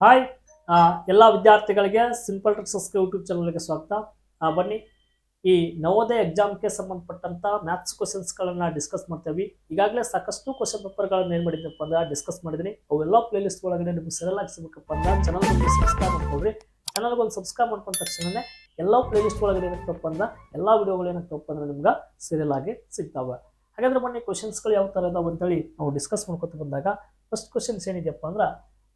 Hi ಎಲ್ಲ ವಿದ್ಯಾರ್ಥಿಗಳಿಗೆ simple tricks YouTube ಚಾನಲ್ಗೆ ಸ್ವಾಗತ. ಬನ್ನಿ. ಈ ನವೋದಯ ಎಕ್ಸಾಮ್ಗೆ ಸಂಬಂಧಪಟ್ಟಂತ ಮ್ಯಾಥ್ಸ್ ಕ್ವಶನ್ಸ್ಗಳನ್ನು ಡಿಸ್ಕಸ್ ಮಾಡ್ತೇವೆ. ಈಗಾಗಲೇ ಸಾಕಷ್ಟು ಕ್ವಶನ್ ಪೇಪರ್ಗಳನ್ನ ಏನು ಮಾಡಿದ್ನಪ್ಪ ಅಂದ್ರೆ ಡಿಸ್ಕಸ್ ಮಾಡಿದ್ದೀನಿ ಅವೆಲ್ಲ ಪ್ಲೇಲಿಸ್ಟ್ ಒಳಗಡೆ ನಿಮ್ಗೆ ಸೆರೆಲ್ ಸಿಗಬೇಕಪ್ಪ ಅಂದ್ರೆ ಚಾನಲ್ ಒಂದು ಸಬ್ಸ್ಕ್ರೈಬ್ ಮಾಡ್ಕೊಳ್ರಿ. ಚಾನಲ್ಗೆ ಒಂದು ಸಬ್ಸ್ಕ್ರೈಬ್ ಮಾಡ್ಕೊಂಡ ತಕ್ಷಣನೇ ಎಲ್ಲ ಪ್ಲೇಲಿಸ್ಟ್ ಒಳಗಡೆ ಅಂದ್ರೆ ಎಲ್ಲ ವಿಡಿಯೋಗಳು ಏನಾಗ್ತಪ್ಪ ಅಂದ್ರೆ ನಿಮ್ಗೆ ಸೀರಿಯಲ್ ಆಗಿ ಸಿಗ್ತಾವೆ. ಹಾಗಾದ್ರೆ ಬನ್ನಿ ಕ್ವಶನ್ಸ್ಗಳು ಯಾವ ಥರ ಇದಾವೆ ಅಂತೇಳಿ ನಾವು ಡಿಸ್ಕಸ್ ಮಾಡ್ಕೊತ ಬಂದಾಗ ಫಸ್ಟ್ ಕ್ವಶನ್ಸ್ ಏನಿದೆಯಪ್ಪ ಅಂದ್ರೆ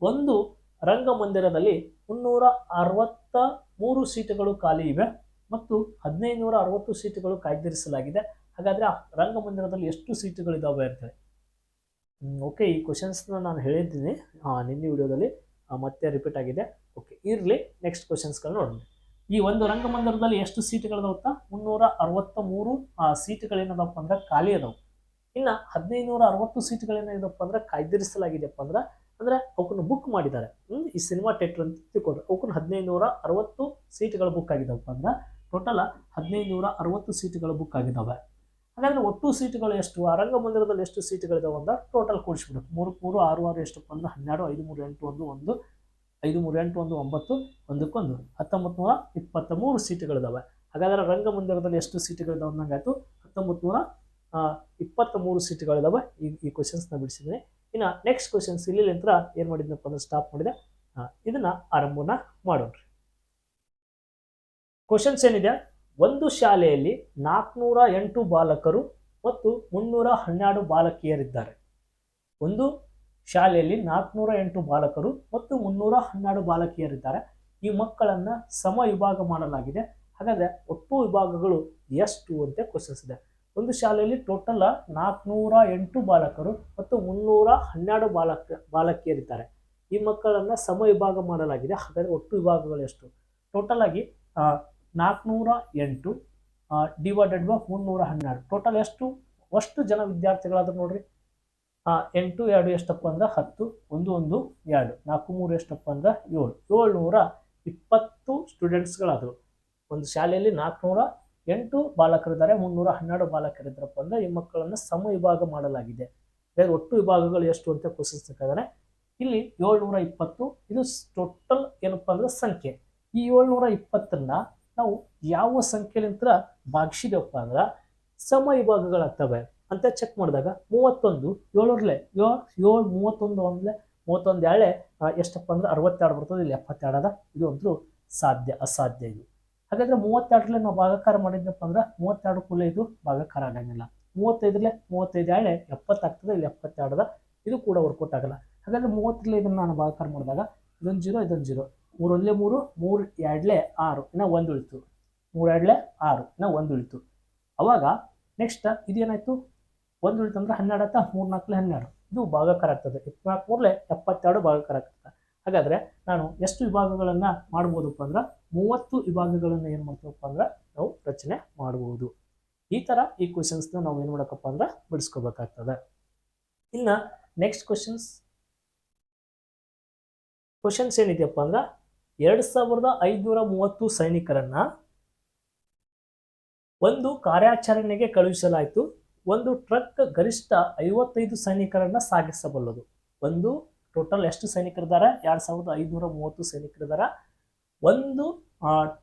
ಒಂದು ರಂಗಮಂದಿರದಲ್ಲಿ ಮುನ್ನೂರ ಅರವತ್ತ ಮೂರು ಸೀಟುಗಳು ಖಾಲಿ ಇವೆ ಮತ್ತು ಹದಿನೈದುನೂರ ಅರವತ್ತು ಸೀಟುಗಳು ಕಾಯ್ದಿರಿಸಲಾಗಿದೆ. ಹಾಗಾದ್ರೆ ಆ ರಂಗಮಂದಿರದಲ್ಲಿ ಎಷ್ಟು ಸೀಟುಗಳಿದಾವೆ ಅಂತೇಳಿ. ಓಕೆ ಈ ಕ್ವಶನ್ಸ್ನ ನಾನು ಹೇಳಿದ್ದೀನಿ. ನಿನ್ನೆ ವಿಡಿಯೋದಲ್ಲಿ ಮತ್ತೆ ರಿಪೀಟ್ ಆಗಿದೆ. ಓಕೆ ಇರಲಿ ನೆಕ್ಸ್ಟ್ ಕ್ವಶನ್ಸ್ಗಳು ನೋಡೋಣ ಈ ಒಂದು ರಂಗಮಂದಿರದಲ್ಲಿ ಎಷ್ಟು ಸೀಟುಗಳಿದಾವತ್ತ ಮುನ್ನೂರ ಅರವತ್ತ ಮೂರು ಸೀಟುಗಳೇನದಪ್ಪ ಅಂದ್ರೆ ಖಾಲಿ ಅದಾವೆ ಇನ್ನು ಹದಿನೈದು ನೂರ ಅರವತ್ತು ಸೀಟುಗಳೇನಿದಪ್ಪ ಅಂದ್ರೆ ಕಾಯ್ದಿರಿಸಲಾಗಿದೆಯಪ್ಪ ಅಂದ್ರೆ ಅಂದ್ರೆ ಅವಕ್ಕನ್ನು ಬುಕ್ ಮಾಡಿದ್ದಾರೆ. ಈ ಸಿನಿಮಾ ಥಿಯೇಟ್ರ್ ಅಂತ ತಿಳ್ಕೊಂಡ್ರೆ ಅವಕ್ಕನ್ನು ಹದಿನೈದು ನೂರ ಅರವತ್ತು ಸೀಟ್ಗಳು ಬುಕ್ ಆಗಿದ್ದಾವಪ್ಪ ಅಂದ್ರೆ ಟೋಟಲ್ ಹದಿನೈದು ನೂರ ಅರವತ್ತು ಸೀಟ್ಗಳು ಬುಕ್ ಆಗಿದ್ದಾವೆ. ಹಾಗಾದ್ರೆ ಒಟ್ಟು ಸೀಟ್ಗಳು ಎಷ್ಟು? ಆ ರಂಗಮಂದಿರದಲ್ಲಿ ಎಷ್ಟು ಸೀಟ್ಗಳಿದಾವೆ ಅಂದ ಟೋಟಲ್ ಕೂಡಿಸ್ಬಿಡ್ಬೇಕು ಮೂರು ಮೂರು, ಆರು ಆರು ಎಷ್ಟಪ್ಪ ಅಂದ್ರೆ ಹನ್ನೆರಡು, ಐದು, ಮೂರು, ಎಂಟು, ಒಂದು ಒಂದು, ಐದು, ಮೂರು, ಎಂಟು, ಒಂದು, ಒಂಬತ್ತು, ಒಂದಕ್ಕೊಂದು ಹತ್ತೊಂಬತ್ತು ನೂರ ಇಪ್ಪತ್ತ ಮೂರು ಸೀಟ್ಗಳಿದ್ದಾವೆ ಹಾಗಾದ್ರೆ ರಂಗಮಂದಿರದಲ್ಲಿ ಎಷ್ಟು ಸೀಟ್ಗಳಿದಾವೆ ಅಂದಂಗಾಯಿತು ಹತ್ತೊಂಬತ್ತು ನೂರ ಇಪ್ಪತ್ತ ಮೂರು ಸೀಟ್ಗಳಿದಾವೆ ಈ ಈ ಕ್ವಶನ್ಸ್ನ ಬಿಡಿಸಿದ್ದೀನಿ. ಇನ್ನು ನೆಕ್ಸ್ಟ್ ಕ್ವಶನ್ಸ್ ಇಲ್ಲಿ ನಂತರ ಏನು ಮಾಡಿದ್ನಪ್ಪ ಅಂದ್ರೆ ಸ್ಟಾಪ್ ಮಾಡಿದೆ. ಇದನ್ನ ಆರಂಭನ ಮಾಡೋಣ್ರಿ ಕ್ವಶನ್ಸ್ ಏನಿದೆ? ಒಂದು ಶಾಲೆಯಲ್ಲಿ ನಾಲ್ಕುನೂರ ಎಂಟು ಬಾಲಕರು ಮತ್ತು ಮುನ್ನೂರ ಹನ್ನೆರಡು ಬಾಲಕಿಯರಿದ್ದಾರೆ. ಒಂದು ಶಾಲೆಯಲ್ಲಿ ನಾಲ್ಕುನೂರ ಎಂಟು ಬಾಲಕರು ಮತ್ತು ಮುನ್ನೂರ ಹನ್ನೆರಡು ಬಾಲಕಿಯರಿದ್ದಾರೆ. ಈ ಮಕ್ಕಳನ್ನ ಸಮ ವಿಭಾಗ ಮಾಡಲಾಗಿದೆ. ಹಾಗಾದ್ರೆ ಒಟ್ಟು ವಿಭಾಗಗಳು ಎಷ್ಟು ಅಂತ ಕ್ವಶನ್ಸ್ ಇದೆ. ಒಂದು ಶಾಲೆಯಲ್ಲಿ ಟೋಟಲ್ ನಾಲ್ಕುನೂರ ಎಂಟು ಬಾಲಕರು ಮತ್ತು ಮುನ್ನೂರ ಹನ್ನೆರಡು ಬಾಲಕ, ಬಾಲಕಿಯರಿದ್ದಾರೆ. ಈ ಮಕ್ಕಳನ್ನು ಸಮ ವಿಭಾಗ ಮಾಡಲಾಗಿದೆ. ಹಾಗಾದರೆ ಒಟ್ಟು ವಿಭಾಗಗಳು ಎಷ್ಟು? ಟೋಟಲ್ ಆಗಿ ನಾಲ್ಕುನೂರ ಎಂಟು ಡಿವೈಡೆಡ್ ಬೈ ಮುನ್ನೂರ ಹನ್ನೆರಡು. ಟೋಟಲ್ ಎಷ್ಟು? ಅಷ್ಟು ಜನ ವಿದ್ಯಾರ್ಥಿಗಳಾದ್ರು ನೋಡ್ರಿ. ಎಂಟು, ಎರಡು ಎಷ್ಟಪ್ಪ ಅಂದ್ರೆ ಹತ್ತು, ಒಂದು ಒಂದು, ಎರಡು. ನಾಲ್ಕು ಮೂರು ಎಷ್ಟಪ್ಪ ಅಂದ್ರೆ ಏಳು. ಏಳ್ನೂರ ಇಪ್ಪತ್ತು ಸ್ಟೂಡೆಂಟ್ಸ್ಗಳಾದರು ಒಂದು ಶಾಲೆಯಲ್ಲಿ ನಾಲ್ಕುನೂರ ಎಂಟು ಬಾಲಕರಿದ್ದಾರೆ ಮುನ್ನೂರ ಹನ್ನೆರಡು ಬಾಲಕರಿದ್ದಾರಪ್ಪ ಅಂದ್ರೆ ಈ ಮಕ್ಕಳನ್ನು ಸಮ ವಿಭಾಗ ಮಾಡಲಾಗಿದೆ. ಬೇರೆ ಒಟ್ಟು ವಿಭಾಗಗಳು ಎಷ್ಟು ಅಂತ ಕ್ವಶನ್ಸ್ ಬೇಕಾದ್ರೆ ಇಲ್ಲಿ ಏಳ್ನೂರ ಇಪ್ಪತ್ತು, ಇದು ಟೋಟಲ್ ಏನಪ್ಪ ಅಂದ್ರೆ ಸಂಖ್ಯೆ. ಈ ಏಳ್ನೂರ ಇಪ್ಪತ್ತನ್ನು ನಾವು ಯಾವ ಸಂಖ್ಯೆಲಿಂತ ಭಾಗಿಸಿದೆವಪ್ಪ ಅಂದ್ರೆ, ಸಮ ವಿಭಾಗಗಳಾಗ್ತವೆ ಅಂತ ಚೆಕ್ ಮಾಡಿದಾಗ ಮೂವತ್ತೊಂದು ಏಳರಲ್ಲೇ ಏಳು ಏಳು, ಮೂವತ್ತೊಂದು ಒಂದ್ಲೆ ಮೂವತ್ತೊಂದು ಎಳೆ ಎಷ್ಟಪ್ಪ ಅಂದ್ರೆ ಅರವತ್ತೆರಡು ಬರ್ತದೆ, ಇಲ್ಲಿ ಎಪ್ಪತ್ತೆರಡದ, ಇದು ಅಂತೂ ಸಾಧ್ಯ, ಅಸಾಧ್ಯ ಇದು. ಹಾಗಾದ್ರೆ ಮೂವತ್ತೆರಡರಲ್ಲಿ ನಾವು ಭಾಗಾಕಾರ ಮಾಡಿದ್ನಪ್ಪ ಅಂದ್ರೆ ಮೂವತ್ತೆರಡು ಕೂಡ ಇದು ಭಾಗಕಾರ ಆಗಂಗಿಲ್ಲ. ಮೂವತ್ತೈದರಲ್ಲೇ ಮೂವತ್ತೈದು ಎಳೆ ಎಪ್ಪತ್ತಾಗ್ತದೆ ಇಲ್ಲಿ ಎಪ್ಪತ್ತೆರಡದ ಇದು ಕೂಡ ವರ್ಕೌಟ್ ಆಗಲ್ಲ. ಹಾಗಾದ್ರೆ ಮೂವತ್ತರಲ್ಲಿ ಇದನ್ನು ನಾನು ಭಾಗಾಕಾರ ಮಾಡಿದಾಗ ಇದೊಂದು ಜೀರೋ ಇದೊಂದು ಜೀರೋ ಮೂರೊಂದಲೇ ಮೂರು ಮೂರು ಎರಡ್ಲೆ ಆರು, ಇನ್ನ ಒಂದು ಉಳಿತು. ಮೂರು ಎರಡ್ಲೆ ಆರು, ಇನ್ನ ಒಂದು ಉಳಿತು. ಅವಾಗ ನೆಕ್ಸ್ಟ್ ಇದೇನಾಯ್ತು? ಒಂದು ಉಳಿತು ಅಂದ್ರೆ ಹನ್ನೆರಡು ಆಯ್ತಾ? ಮೂರು ನಾಲ್ಕಲೆ ಹನ್ನೆರಡು. ಇದು ಭಾಗಕಾರ ಆಗ್ತದೆ. ಇಪ್ಪತ್ನಾಲ್ಕು ಮೂರಲೆ ಎಪ್ಪತ್ತೆರಡು ಭಾಗಕಾರ ಆಗ್ತದೆ. ಹಾಗಾದ್ರೆ ನಾನು ಎಷ್ಟು ವಿಭಾಗಗಳನ್ನ ಮಾಡ್ಬೋದಪ್ಪ ಅಂದ್ರೆ ಮೂವತ್ತು ವಿಭಾಗಗಳನ್ನ ಏನು ಮಾಡ್ತೀವಪ್ಪ ಅಂದ್ರೆ ನಾವು ರಚನೆ ಮಾಡಬಹುದು ಈ ತರ ಈ ಕ್ವಶನ್ಸ್ನ ನಾವು ಏನು ಮಾಡಬೇಕಪ್ಪ ಅಂದ್ರೆ ಬಿಡಿಸ್ಕೋಬೇಕಾಗ್ತದೆ. ಇನ್ನ ನೆಕ್ಸ್ಟ್ ಕ್ವಶನ್ಸ್ ಕ್ವಶನ್ಸ್ ಏನಿದೆಯಪ್ಪ ಅಂದ್ರೆ ಎರಡು ಸಾವಿರದ ಐದುನೂರ ಮೂವತ್ತು ಸೈನಿಕರನ್ನ ಒಂದು ಕಾರ್ಯಾಚರಣೆಗೆ ಕಳುಹಿಸಲಾಯಿತು. ಒಂದು ಟ್ರಕ್ ಗರಿಷ್ಠ ಐವತ್ತೈದು ಸೈನಿಕರನ್ನ ಸಾಗಿಸಬಲ್ಲದು. ಒಂದು ಟೋಟಲ್ ಎಷ್ಟು ಸೈನಿಕರಿದ್ದಾರೆ? ಎರಡು ಸಾವಿರದ ಐದುನೂರ ಮೂವತ್ತು ಸೈನಿಕರಿದ್ದಾರೆ. ಒಂದು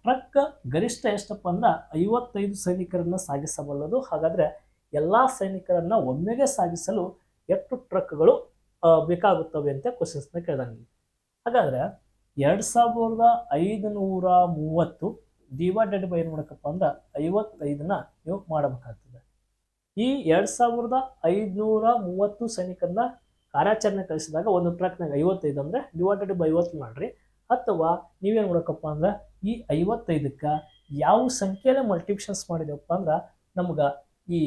ಟ್ರಕ್ ಗರಿಷ್ಠ ಎಷ್ಟಪ್ಪ ಅಂದ್ರೆ ಐವತ್ತೈದು ಸೈನಿಕರನ್ನ ಸಾಗಿಸಬಲ್ಲದು. ಹಾಗಾದ್ರೆ ಎಲ್ಲ ಸೈನಿಕರನ್ನ ಒಮ್ಮೆಗೆ ಸಾಗಿಸಲು ಎಷ್ಟು ಟ್ರಕ್ಗಳು ಬೇಕಾಗುತ್ತವೆ ಅಂತ ಕ್ವಶನ್ಸ್ನ ಕೇಳಿದಂಗೆ. ಹಾಗಾದ್ರೆ ಎರಡು ಸಾವಿರದ ಐದುನೂರ ಮೂವತ್ತು ಡಿವೈಡೆಡ್ ಬೈ ಏನು ಮಾಡಬೇಕಪ್ಪ ಅಂದ್ರೆ ಐವತ್ತೈದನ್ನ ನೀವು ಮಾಡಬೇಕಾಗ್ತದೆ. ಈ ಎರಡು ಸಾವಿರದ ಐದುನೂರ ಮೂವತ್ತು ಸೈನಿಕರನ್ನ ಕಾರ್ಯಾಚರಣೆ ಕಳಿಸಿದಾಗ ಒಂದು ಟ್ರಕ್ನಾಗ ಐವತ್ತೈದು ಅಂದರೆ ಡಿವೈಡೆಡ್ ಬೈ ಐವತ್ತು ಮಾಡಿರಿ. ಅಥವಾ ನೀವೇನು ಮಾಡಬೇಕಪ್ಪ ಅಂದ್ರೆ ಈ ಐವತ್ತೈದಕ್ಕೆ ಯಾವ ಸಂಖ್ಯೆಯಲ್ಲಿ ಮಲ್ಟಿಪ್ಷನ್ಸ್ ಮಾಡಿದೆವಪ್ಪ ಅಂದ್ರೆ ನಮ್ಗೆ ಈ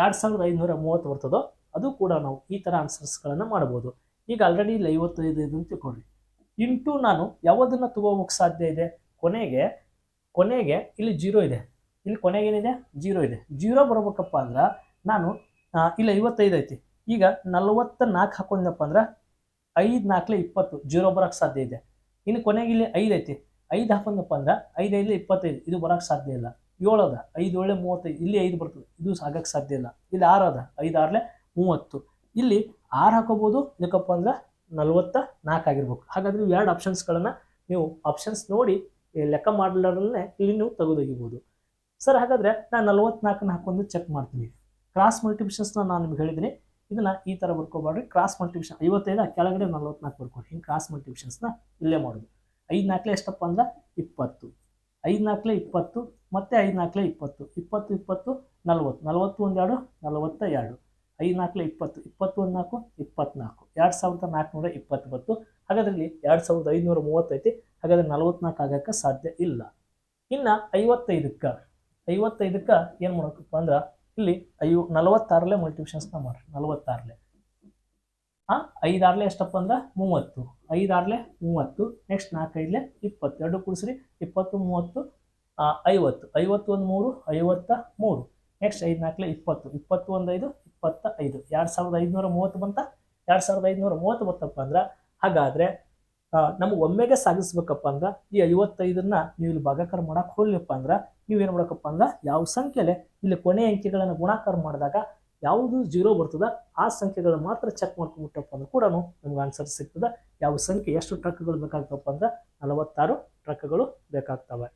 ಎರಡು ಸಾವಿರದ ಐದುನೂರ ಮೂವತ್ತು ಬರ್ತದೋ ಅದು ಕೂಡ ನಾವು ಈ ಥರ ಆನ್ಸರ್ಸ್ಗಳನ್ನು ಮಾಡ್ಬೋದು. ಈಗ ಆಲ್ರೆಡಿ ಇಲ್ಲಿ ಐವತ್ತೈದು ಇದು ಅಂತ ತಿಳ್ಕೊಳ್ರಿ. ಇಂಟು ನಾನು ಯಾವುದನ್ನು ತಗೋಬೇಕು ಸಾಧ್ಯ ಇದೆ? ಕೊನೆಗೆ ಕೊನೆಗೆ ಇಲ್ಲಿ ಜೀರೋ ಇದೆ. ಇಲ್ಲಿ ಕೊನೆಗೆ ಏನಿದೆ? ಜೀರೋ ಇದೆ. ಜೀರೋ ಬರ್ಬೇಕಪ್ಪ ಅಂದ್ರೆ ನಾನು ಇಲ್ಲಿ ಐವತ್ತೈದು ಐತಿ. ಈಗ ನಲವತ್ತ ನಾಲ್ಕು ಹಾಕೊಂಡಪ್ಪ ಅಂದ್ರೆ ಐದು ನಾಲ್ಕಲೆ ಇಪ್ಪತ್ತು, ಜೀರೋ ಬರೋಕ್ಕೆ ಸಾಧ್ಯ ಇದೆ. ಇನ್ನು ಕೊನೆಗೆ ಇಲ್ಲಿ ಐದು ಐತಿ. ಐದು ಹಾಕೊಂಡಪ್ಪ ಅಂದ್ರೆ ಐದು ಐದು ಇಪ್ಪತ್ತೈದು, ಇದು ಬರೋಕ್ಕೆ ಸಾಧ್ಯ ಇಲ್ಲ. ಏಳು ಅದ, ಐದು ಏಳೆ ಮೂವತ್ತೈದು, ಇಲ್ಲಿ ಐದು ಬರ್ತದೆ, ಇದು ಆಗಕ್ಕೆ ಸಾಧ್ಯ ಇಲ್ಲ. ಇಲ್ಲಿ ಆರು ಅದ, ಐದು ಆರ್ಲೆ ಮೂವತ್ತು. ಇಲ್ಲಿ ಆರು ಹಾಕೋಬೋದು ಇದಕ್ಕಪ್ಪ ಅಂದ್ರೆ ನಲವತ್ತ ನಾಲ್ಕು ಆಗಿರ್ಬೇಕು. ಹಾಗಾದ್ರೆ ನೀವು ಎರಡು ಆಪ್ಷನ್ಸ್ಗಳನ್ನು ನೀವು ಆಪ್ಷನ್ಸ್ ನೋಡಿ ಲೆಕ್ಕ ಮಾಡಲರಲ್ಲೇ ಇಲ್ಲಿ ನೀವು ತೆಗೆದೊಗಿಬೋದು. ಸರ್, ಹಾಗಾದರೆ ನಾನು ನಲವತ್ನಾಲ್ಕನ್ನ ಹಾಕೊಂಡು ಚೆಕ್ ಮಾಡ್ತೀನಿ. ಕ್ರಾಸ್ ಮಲ್ಟಿಪ್ಷನ್ಸ್ನ ನಾನು ನಿಮ್ಗೆ ಹೇಳಿದ್ದೀನಿ ಇದನ್ನು ಈ ಥರ ಬರ್ಕೋಬಾರ್ದು. ಕ್ರಾಸ್ ಮಲ್ಟಿಪ್ಷನ್ ಐವತ್ತೈದು, ಕೆಳಗಡೆ ನಲ್ವತ್ನಾಲ್ಕು ಬರ್ಕೊಂಡು. ಹಿಂಗೆ ಕ್ರಾಸ್ ಮಲ್ಟಿಪ್ಷನ್ಸ್ನ ಇಲ್ಲೇ ಮಾಡೋದು. ಐದು ನಾಲ್ಕಲೆ ಎಷ್ಟಪ್ಪ ಅಂದ್ರೆ? ಇಪ್ಪತ್ತು. ಐದು ನಾಲ್ಕಲೆ ಇಪ್ಪತ್ತು, ಮತ್ತೆ ಐದು ನಾಲ್ಕಲೆ ಇಪ್ಪತ್ತು. ಇಪ್ಪತ್ತು ಇಪ್ಪತ್ತು, ನಲ್ವತ್ತು. ನಲ್ವತ್ತು ಒಂದೆರಡು ನಲವತ್ತ ಎರಡು. ಐದು ನಾಲ್ಕಲೆ ಇಪ್ಪತ್ತು ಇಪ್ಪತ್ತು ಒಂದು ನಾಲ್ಕು, ಇಪ್ಪತ್ನಾಲ್ಕು. ಎರಡು ಸಾವಿರದ ನಾಲ್ಕುನೂರ ಇಪ್ಪತ್ತೊಂಬತ್ತು ಹಾಗಾದ್ರಲ್ಲಿ ಎರಡು ಸಾವಿರದ ಐದುನೂರ ಮೂವತ್ತೈತಿ ಹಾಗಾದ್ರೆ ನಲ್ವತ್ನಾಲ್ಕು ಆಗಕ್ಕೆ ಸಾಧ್ಯ ಇಲ್ಲ. ಇನ್ನು ಐವತ್ತೈದಕ್ಕೆ ಐವತ್ತೈದಕ್ಕೆ ಏನು ಮಾಡೋಕಪ್ಪ ಅಂದ್ರೆ ಇಲ್ಲಿ ಅಯ್ಯೋ ನಲವತ್ತಾರಲೆ ಮಲ್ಟಿಪ್ಷನ್ಸ್ನ ಮಾಡ್ರಿ. ನಲವತ್ತಾರಲೆ ಹಾಂ ಐದಾರ್ಲೆ ಎಷ್ಟಪ್ಪ ಅಂದ್ರೆ? ಮೂವತ್ತು. ಐದಾರ್ಲೆ ಮೂವತ್ತು. ನೆಕ್ಸ್ಟ್ ನಾಲ್ಕೈದಲೆ ಇಪ್ಪತ್ತು. ಎರಡು ಕೂಡಿಸ್ರಿ, ಇಪ್ಪತ್ತು, ಮೂವತ್ತು ಐವತ್ತು. ಐವತ್ತು ಒಂದು ಮೂರು, ಐವತ್ತ ಮೂರು. ನೆಕ್ಸ್ಟ್ ಐದು ನಾಲ್ಕಲೆ ಇಪ್ಪತ್ತು. ಇಪ್ಪತ್ತು ಒಂದು ಐದು, ಇಪ್ಪತ್ತ ಐದು. ಎರಡು ಸಾವಿರದ ಐದುನೂರ ಮೂವತ್ತು ಬಂತ? ಎರಡು ಸಾವಿರದ ಐದುನೂರ ಮೂವತ್ತು ಬಂತಪ್ಪ ಅಂದ್ರೆ? ಹಾಗಾದರೆ ನಮ್ಗೆ ಒಮ್ಮೆಗೆ ಸಾಗಿಸ್ಬೇಕಪ್ಪ ಅಂದ್ರೆ ಈ ಐವತ್ತೈದನ್ನ ನೀವು ಇಲ್ಲಿ ಭಾಗಾಕಾರ ಮಾಡಕ್ಕೆ ಹೋಗ್ಲಿಪ್ಪ ಅಂದ್ರೆ ನೀವೇನು ಮಾಡಬೇಕಪ್ಪ ಅಂದ್ರೆ ಯಾವ ಸಂಖ್ಯೆಲೆ ಇಲ್ಲಿ ಕೊನೆ ಅಂಕಿಗಳನ್ನು ಗುಣಾಕಾರ ಮಾಡಿದಾಗ ಯಾವುದು ಜೀರೋ ಬರ್ತದ ಆ ಸಂಖ್ಯೆಗಳು ಮಾತ್ರ ಚೆಕ್ ಮಾಡ್ಕೊಂಡ್ಬಿಟ್ಟಪ್ಪ ಅಂದ್ರೆ ಕೂಡ ನಮ್ಗೆ ಆನ್ಸರ್ ಸಿಗ್ತದೆ. ಯಾವ ಸಂಖ್ಯೆ ಎಷ್ಟು ಟ್ರಕ್ಗಳು ಬೇಕಾಗ್ತಪ್ಪ ಅಂದ್ರೆ ನಲವತ್ತಾರು ಟ್ರಕ್ಗಳು ಬೇಕಾಗ್ತವೆ.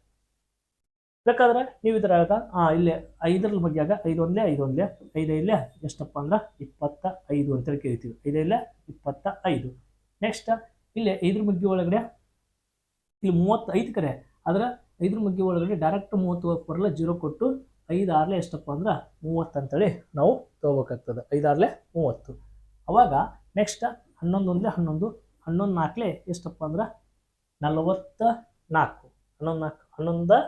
ಬೇಕಾದ್ರೆ ನೀವು ಇದ್ರಾಗ ಇಲ್ಲಿ ಐದರ ಬಗ್ಗೆಯಾಗ ಐದು ಒಂದ್ಲೆ ಐದು ಒಂದ್ಲೆ, ಐದು ಇಲ್ಲೇ ಎಷ್ಟಪ್ಪ ಅಂದ್ರೆ ಇಪ್ಪತ್ತ ಐದು ಅಂತೇಳಿ ಕೇಳ್ತೀವಿ. ಐದೈದ್ಲೆ ಇಪ್ಪತ್ತ ಐದು. ನೆಕ್ಸ್ಟ್ ಇಲ್ಲಿ ಐದ್ರ ಮಗ್ಗಿ ಒಳಗಡೆ, ಇಲ್ಲಿ ಮೂವತ್ತೈದು ಕರೆ ಆದ್ರೆ ಐದ್ರ ಮಗ್ಗಿ ಒಳಗಡೆ ಡೈರೆಕ್ಟ್ ಮೂವತ್ತು ಬರಲ್ಲ ಜೀರೋ ಕೊಟ್ಟು ಐದು ಆರ್ಲೆ ಎಷ್ಟಪ್ಪ ಅಂದ್ರೆ ಮೂವತ್ತು ಅಂತೇಳಿ ನಾವು ತೊಗೋಬೇಕಾಗ್ತದೆ. ಐದಾರ್ಲೆ ಮೂವತ್ತು. ಅವಾಗ ನೆಕ್ಸ್ಟ್ ಹನ್ನೊಂದು ಒಂದ್ಲೆ ಹನ್ನೊಂದು ಹನ್ನೊಂದು ನಾಲ್ಕಲೆ ಎಷ್ಟಪ್ಪ ಅಂದ್ರೆ ನಲವತ್ತ ನಾಲ್ಕು. ಹನ್ನೊಂದು ನಾಲ್ಕು ಹನ್ನೊಂದು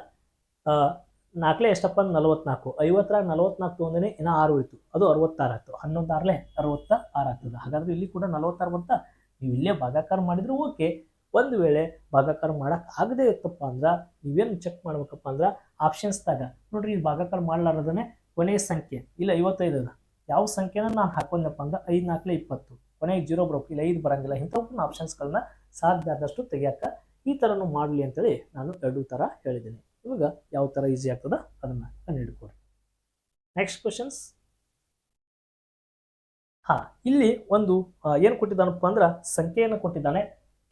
ನಾಲ್ಕಲೆ ಎಷ್ಟಪ್ಪ ಅಂದ್ರೆ ನಲವತ್ನಾಲ್ಕು. ಐವತ್ತರ ನಲವತ್ನಾಲ್ಕು ತೊಗೊಂಡೇ ಇನ್ನೂ ಆರು ಉಳಿತು. ಅದು ಅರವತ್ತಾರು ಆಯ್ತು. ಹನ್ನೊಂದು ಆರ್ಲೆ ಅರವತ್ತ ಆರು ಆಗ್ತದೆ. ಹಾಗಾದ್ರೆ ಇಲ್ಲಿ ಕೂಡ ನಲವತ್ತಾರು ಬಂತ ನೀವು ಇಲ್ಲೇ ಭಾಗಾಕಾರ ಮಾಡಿದ್ರೆ ಓಕೆ. ಒಂದು ವೇಳೆ ಭಾಗಾಕಾರ ಮಾಡಕ್ಕೆ ಆಗದೇ ಇತ್ತಪ್ಪ ಅಂದ್ರೆ ನೀವೇನು ಚೆಕ್ ಮಾಡ್ಬೇಕಪ್ಪ ಅಂದ್ರೆ ಆಪ್ಷನ್ಸ್ದಾಗ ನೋಡ್ರಿ ಇಲ್ಲಿ ಭಾಗಾಕಾರ ಮಾಡ್ಲಾರದನೆ ಕೊನೆಯ ಸಂಖ್ಯೆ. ಇಲ್ಲ, ಐವತ್ತೈದು ಅದ. ಯಾವ ಸಂಖ್ಯೆನ ನಾನು ಹಾಕೊಂಡಪ್ಪ ಅಂದ್ರೆ ಐದು ನಾಲ್ಕಲೇ ಇಪ್ಪತ್ತು. ಕೊನೆಗೆ ಜೀರೋ ಬರೋಕೆ, ಇಲ್ಲ ಐದು ಬರಂಗಿಲ್ಲ. ಇಂಥವನ್ನ ಆಪ್ಷನ್ಸ್ಗಳನ್ನ ಸಾಧ್ಯ ಆದಷ್ಟು ತೆಗಿಯಕ್ಕೆ ಈ ಥರನೂ ಮಾಡಲಿ ಅಂತೇಳಿ ನಾನು ಎರಡು ಥರ ಹೇಳಿದ್ದೀನಿ. ಇವಾಗ ಯಾವ ಥರ ಈಸಿ ಆಗ್ತದ? ಅದನ್ನು ಕಂಡುಹಿಡ್ಕೊಡಿ ನೆಕ್ಸ್ಟ್ ಕ್ವಶನ್ಸ್ ಹಾ, ಇಲ್ಲಿ ಒಂದು ಏನು ಕೊಟ್ಟಿದ್ದಾನಪ್ಪ ಅಂದ್ರೆ ಸಂಖ್ಯೆಯನ್ನು ಕೊಟ್ಟಿದ್ದಾನೆ.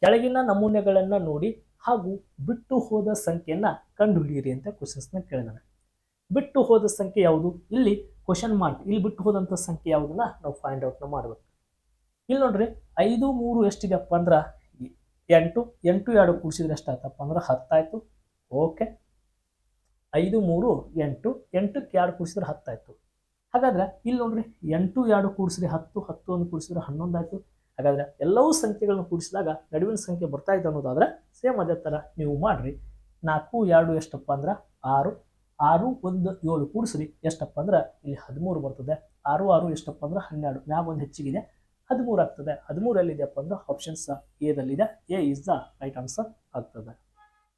ಕೆಳಗಿನ ನಮೂನೆಗಳನ್ನು ನೋಡಿ ಹಾಗೂ ಬಿಟ್ಟು ಹೋದ ಸಂಖ್ಯೆಯನ್ನು ಕಂಡುಹಿಡಿಯಿರಿ ಅಂತ ಕ್ವಶನ್ಸ್ನ ಕೇಳಿದಾನೆ. ಬಿಟ್ಟು ಹೋದ ಸಂಖ್ಯೆ ಯಾವುದು? ಇಲ್ಲಿ ಕ್ವಶನ್ ಮಾರ್ಕ್ ಇಲ್ಲಿ ಬಿಟ್ಟು ಹೋದಂಥ ಸಂಖ್ಯೆ ಯಾವುದನ್ನ ನಾವು ಫೈಂಡ್ ಔಟ್ನ ಮಾಡಬೇಕು. ಇಲ್ಲಿ ನೋಡ್ರಿ, ಐದು, ಮೂರು ಎಷ್ಟಿದೆಪ್ಪ ಅಂದ್ರೆ ಎಂಟು ಎಂಟು, ಎರಡು ಕೂಡಿಸಿದ್ರೆ ಎಷ್ಟಾಯ್ತಪ್ಪ ಅಂದ್ರೆ ಹತ್ತಾಯ್ತು. ಓಕೆ ಐದು, ಮೂರು, ಎಂಟು, ಎಂಟಕ್ಕೆ ಎರಡು ಕೂಡಿಸಿದ್ರೆ ಹತ್ತಾಯ್ತು. ಹಾಗಾದ್ರೆ ಇಲ್ಲಿ ನೋಡ್ರಿ ಎಂಟು ಎರಡು ಕೂಡಿಸಿದ್ರೆ ಹತ್ತು ಹತ್ತು ಒಂದು ಕೂಡಿಸಿದ್ರೆ ಹನ್ನೊಂದು ಆಯ್ತು. ಹಾಗಾದ್ರೆ ಎಲ್ಲವೂ ಸಂಖ್ಯೆಗಳನ್ನು ಕೂಡಿಸಿದಾಗ ನಡುವಿನ ಸಂಖ್ಯೆ ಬರ್ತಾ ಇದೆ ಅನ್ನೋದಾದ್ರೆ ಸೇಮ್ ಅದೇ ಥರ ನೀವು ಮಾಡ್ರಿ. ನಾಲ್ಕು, ಎರಡು ಎಷ್ಟಪ್ಪ ಅಂದ್ರೆ ಆರು. ಆರು, ಒಂದು, ಏಳು ಕೂಡಿಸ್ರಿ ಎಷ್ಟಪ್ಪ ಅಂದ್ರೆ ಇಲ್ಲಿ ಹದಿಮೂರು ಬರ್ತದೆ. ಆರು ಆರು ಎಷ್ಟಪ್ಪ ಅಂದ್ರೆ ಹನ್ನೆರಡು. ಮ್ಯಾಗ ಒಂದು ಹೆಚ್ಚಿಗಿದೆ. ಹದಿಮೂರು ಆಗ್ತದೆ. ಹದಿಮೂರು ಎಲ್ಲಿದೆಯಪ್ಪ ಅಂದ್ರೆ options ಎದಲ್ಲಿದೆ A is the right answer ಆಗ್ತದೆ.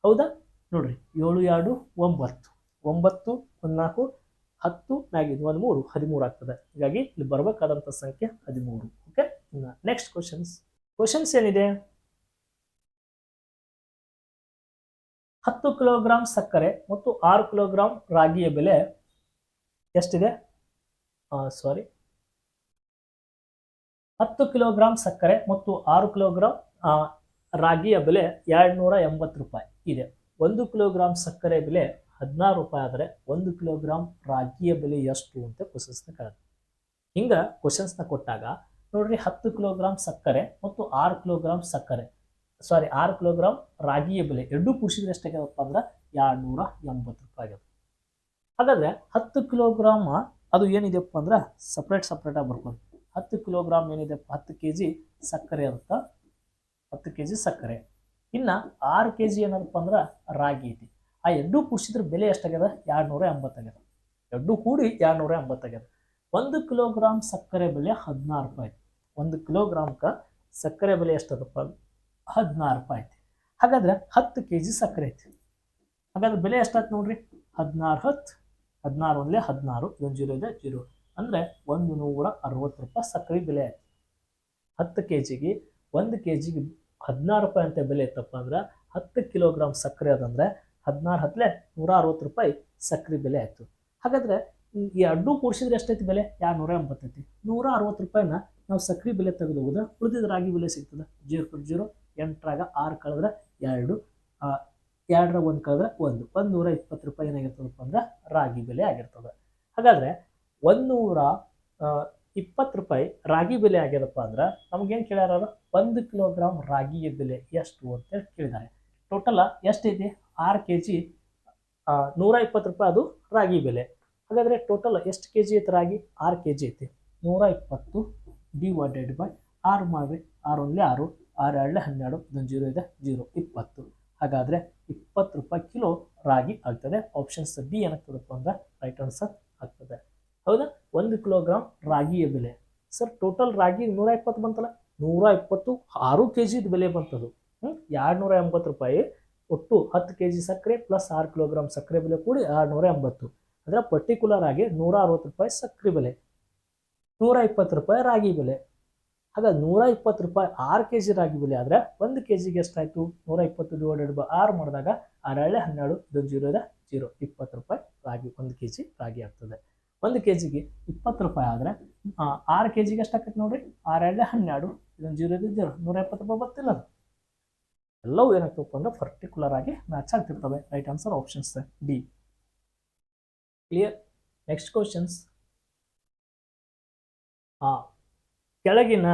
ಹೌದಾ? ನೋಡ್ರಿ ಏಳು, ಎರಡು, ಒಂಬತ್ತು. ಒಂಬತ್ತು ಒಂದು ಹತ್ತು ಮ್ಯಾಗಿದ್ದು ಒಂದು ಮೂರು, ಹದಿಮೂರು ಆಗ್ತದೆ. ಹೀಗಾಗಿ ಇಲ್ಲಿ ಬರಬೇಕಾದಂಥ ಸಂಖ್ಯೆ ಹದಿಮೂರು. ಓಕೆ ನೆಕ್ಸ್ಟ್ ಕ್ವಶನ್ಸ್ ಕ್ವಶನ್ಸ್ ಏನಿದೆ? ಹತ್ತು ಕಿಲೋಗ್ರಾಂ ಸಕ್ಕರೆ ಮತ್ತು ಆರು ಕಿಲೋಗ್ರಾಂ ರಾಗಿಯ ಬೆಲೆ ಎಷ್ಟಿದೆ? ಸಾರಿ ಹತ್ತು ಕಿಲೋಗ್ರಾಂ ಸಕ್ಕರೆ ಮತ್ತು ಆರು ಕಿಲೋಗ್ರಾಂ ರಾಗಿಯ ಬೆಲೆ ಎರಡು ನೂರ ಎಂಬತ್ತು ರೂಪಾಯಿ ಇದೆ. ಒಂದು ಕಿಲೋಗ್ರಾಂ ಸಕ್ಕರೆ ಬೆಲೆ ಹದಿನಾರು ರೂಪಾಯಿ ಆದರೆ ಒಂದು ಕಿಲೋಗ್ರಾಮ್ ರಾಗಿಯ ಬೆಲೆ ಎಷ್ಟು ಅಂತ ಕ್ವಶನ್ಸ್ನ ಕೇಳಿದೆ ಹಿಂಗೆ ಕ್ವಶನ್ಸ್ನ ಕೊಟ್ಟಾಗ ನೋಡ್ರಿ ಹತ್ತು ಕಿಲೋಗ್ರಾಮ್ ಸಕ್ಕರೆ ಮತ್ತು ಆರು ಕಿಲೋಗ್ರಾಮ್ ಸಕ್ಕರೆ ಸಾರಿ ಆರು ಕಿಲೋಗ್ರಾಮ್ ರಾಗಿಯ ಬೆಲೆ ಎರಡೂ ಕೂಡಿಸಿದ್ರೆ ಎಷ್ಟಾಗ್ಯಾವಪ್ಪ ಅಂದ್ರೆ ಎರಡು ನೂರ ಎಂಬತ್ತು ರೂಪಾಯಿ ಆಗ್ಯದ ಹಾಗಾದ್ರೆ ಹತ್ತು ಕಿಲೋಗ್ರಾಮ್ ಅದು ಏನಿದೆಯಪ್ಪ ಅಂದ್ರೆ ಸಪ್ರೇಟ್ ಸಪ್ರೇಟಾಗಿ ಬರ್ಕೊಂಡು ಹತ್ತು ಕಿಲೋಗ್ರಾಮ್ ಏನಿದೆಪ್ಪ ಹತ್ತು ಕೆ ಜಿ ಸಕ್ಕರೆ ಅಂತ. ಹತ್ತು ಕೆ ಜಿ ಸಕ್ಕರೆ. ಇನ್ನು ಆರು ಕೆ ಜಿ ಏನಪ್ಪ ಅಂದ್ರೆ ರಾಗಿ ಐತಿ. ಆ ಎರಡೂ ಕೂಡಿಸಿದ್ರೆ ಬೆಲೆ ಎಷ್ಟಾಗ್ಯದ? ಎರಡು ನೂರ ಎಂಬತ್ತಾಗ್ಯದ ಎರಡೂ ಕೂಡಿ ಎರಡು ನೂರ ಎಂಬತ್ತಾಗ್ಯದ ಒಂದು ಕಿಲೋಗ್ರಾಮ್ ಸಕ್ಕರೆ ಬೆಲೆ ಹದಿನಾರು ರೂಪಾಯಿ ಒಂದು ಕಿಲೋಗ್ರಾಮ್ಗೆ ಸಕ್ಕರೆ ಬೆಲೆ ಎಷ್ಟದಪ್ಪ? ಹದಿನಾರು ರೂಪಾಯಿ ಐತಿ ಹಾಗಾದ್ರೆ ಹತ್ತು ಕೆ ಜಿ ಸಕ್ಕರೆ ಐತಿ ಹಾಗಾದ್ರೆ ಬೆಲೆ ಎಷ್ಟಾಯ್ತು ನೋಡ್ರಿ? ಹದಿನಾರು ಹತ್ತು, ಹದಿನಾರು ಒಂದಲೇ ಹದಿನಾರು, ಇದೊಂದು ಜೀರೋ ಇದೆ, ಜೀರೋ. ಅಂದರೆ ಒಂದು ನೂರ ಅರವತ್ತು ರೂಪಾಯಿ ಸಕ್ಕರೆ ಬೆಲೆ ಆಯ್ತು. ಹತ್ತು ಕೆ ಜಿಗೆ ಒಂದು ಕೆ ಜಿಗೆ ಹದಿನಾರು ರೂಪಾಯಿ ಅಂತ ಬೆಲೆ ಇತ್ತಪ್ಪ ಅಂದ್ರೆ ಹತ್ತು ಕಿಲೋಗ್ರಾಮ್ ಸಕ್ಕರೆ ಅದಂದ್ರೆ ಹದಿನಾರು ಹತ್ತಲೆ ನೂರ ಅರವತ್ತು ರೂಪಾಯಿ ಸಕ್ಕರೆ ಬೆಲೆ ಆಯಿತು. ಹಾಗಾದ್ರೆ ಈ ಅಡ್ಡು ಕೂಡಿಸಿದ್ರೆ ಎಷ್ಟೈತಿ ಬೆಲೆ? ಎರಡು ನೂರ ಎಂಬತ್ತೈತಿ ನೂರ ಅರವತ್ತು ರೂಪಾಯಿನ ನಾವು ಸಕ್ರೆ ಬೆಲೆ ತೆಗೆದು ಹೋದ್ರೆ ಉಳಿದಿದ ರಾಗಿ ಬೆಲೆ ಸಿಗ್ತದೆ. ಜೀರೋ ಟು ಜೀರೋ ಎಂಟರಾಗ ಆರು ಕಳೆದ್ರೆ ಎರಡು ಎರಡರ ಒಂದು ಕಳೆದ್ರೆ ಒಂದು. ಒಂದು ನೂರ ಇಪ್ಪತ್ತು ರೂಪಾಯಿ ಏನಾಗಿರ್ತದಪ್ಪ ಅಂದ್ರೆ ರಾಗಿ ಬೆಲೆ ಆಗಿರ್ತದೆ. ಹಾಗಾದರೆ ಒಂದು ನೂರ ಇಪ್ಪತ್ತು ರೂಪಾಯಿ ರಾಗಿ ಬೆಲೆ ಆಗ್ಯದಪ್ಪ ಅಂದ್ರೆ ನಮಗೇನು ಕೇಳ್ಯಾರ? ಒಂದು ಕಿಲೋಗ್ರಾಮ್ ರಾಗಿಯ ಬೆಲೆ ಎಷ್ಟು ಅಂತೇಳಿ ಕೇಳಿದ್ದಾರೆ. ಟೋಟಲ ಎಷ್ಟೈತಿ? ಆರು ಕೆ ಜಿ ನೂರ ಇಪ್ಪತ್ತು ರೂಪಾಯಿ ಅದು ರಾಗಿ ಬೆಲೆ. ಹಾಗಾದರೆ ಟೋಟಲ್ ಎಷ್ಟು ಕೆ ಜಿ ಐತೆ ರಾಗಿ? ಆರು ಕೆ ಜಿ ಐತಿ. ನೂರ ಇಪ್ಪತ್ತು ಡಿವೈಡೆಡ್ ಬೈ ಆರು ಮಾಡಿ ಆರು ಒಂದಲೇ ಆರು ಆರು ಎರಡಲೇ ಹನ್ನೆರಡು, ಇದೊಂದು ಜೀರೋ ಇದೆ, ಜೀರೋ, ಇಪ್ಪತ್ತು. ಹಾಗಾದರೆ ಇಪ್ಪತ್ತು ರೂಪಾಯಿ ಕಿಲೋ ರಾಗಿ ಆಗ್ತದೆ. ಆಪ್ಷನ್ಸ್ ಡಿ ಏನಾಗ್ತದಪ್ಪ ಅಂದರೆ ರೈಟ್ ಆನ್ಸರ್ ಆಗ್ತದೆ. ಹೌದಾ? ಒಂದು ಕಿಲೋಗ್ರಾಮ್ ರಾಗಿಯ ಬೆಲೆ. ಸರ್ ಟೋಟಲ್ ರಾಗಿ ನೂರ ಇಪ್ಪತ್ತು ಬಂತಲ್ಲ? ನೂರ ಇಪ್ಪತ್ತು ಆರು ಕೆ ಜಿದು ಬೆಲೆ ಬಂತದು. ಹ್ಞೂ ಎರಡು ನೂರ ಎಂಬತ್ತು ರೂಪಾಯಿ. ಒಟ್ಟು ಹತ್ತು ಕೆ ಜಿ ಸಕ್ಕರೆ ಪ್ಲಸ್ ಆರು ಕಿಲೋಗ್ರಾಮ್ ಸಕ್ಕರೆ ಬೆಲೆ ಕೂಡಿ ಆರುನೂರ ನೂರ ಎಂಬತ್ತು. ಅಂದರೆ ಪರ್ಟಿಕ್ಯುಲರ್ ಆಗಿ ನೂರ ಅರವತ್ತು ರೂಪಾಯಿ ಸಕ್ಕರೆ ಬೆಲೆ, ನೂರ ಇಪ್ಪತ್ತು ರೂಪಾಯಿ ರಾಗಿ ಬೆಲೆ. ಹಾಗಾದ್ರೆ ನೂರ ಇಪ್ಪತ್ತು ರೂಪಾಯಿ ಆರು ಕೆ ಜಿ ರಾಗಿ ಬೆಲೆ ಆದರೆ ಒಂದು ಕೆ ಜಿಗೆ ಎಷ್ಟಾಯಿತು? ನೂರ ಇಪ್ಪತ್ತು ಡಿವೈಡೆಡ್ ಬೈ ಆರು ಮಾಡಿದಾಗ ಆರೇಳೆ ಹನ್ನೆರಡು ಇದು ಜೀರೋದ ಜೀರೋ. ಇಪ್ಪತ್ತು ರೂಪಾಯಿ ರಾಗಿ, ಒಂದು ಕೆ ಜಿ ರಾಗಿ ಆಗ್ತದೆ. ಒಂದು ಕೆ ಜಿಗೆ ಇಪ್ಪತ್ತು ರೂಪಾಯಿ ಆದರೆ ಆರು ಕೆ ಜಿಗೆ ಎಷ್ಟಾಗ್ತೈತೆ ನೋಡಿರಿ? ಆರೇಳೆ ಹನ್ನೆರಡು, ಇದೊಂದು ಜೀರೋದ ಜೀರೋ. ನೂರ ಇಪ್ಪತ್ತು ರೂಪಾಯಿ ಬರ್ತಿಲ್ಲ ಅದು. ಎಲ್ಲವೂ ಏನಾಗ್ತಪ್ಪ ಅಂದ್ರೆ ಪರ್ಟಿಕ್ಯುಲರ್ ಆಗಿ match ಆಗ್ತಿರ್ತವೆ. Right answer options D clear next questions ಕೆಳಗಿನ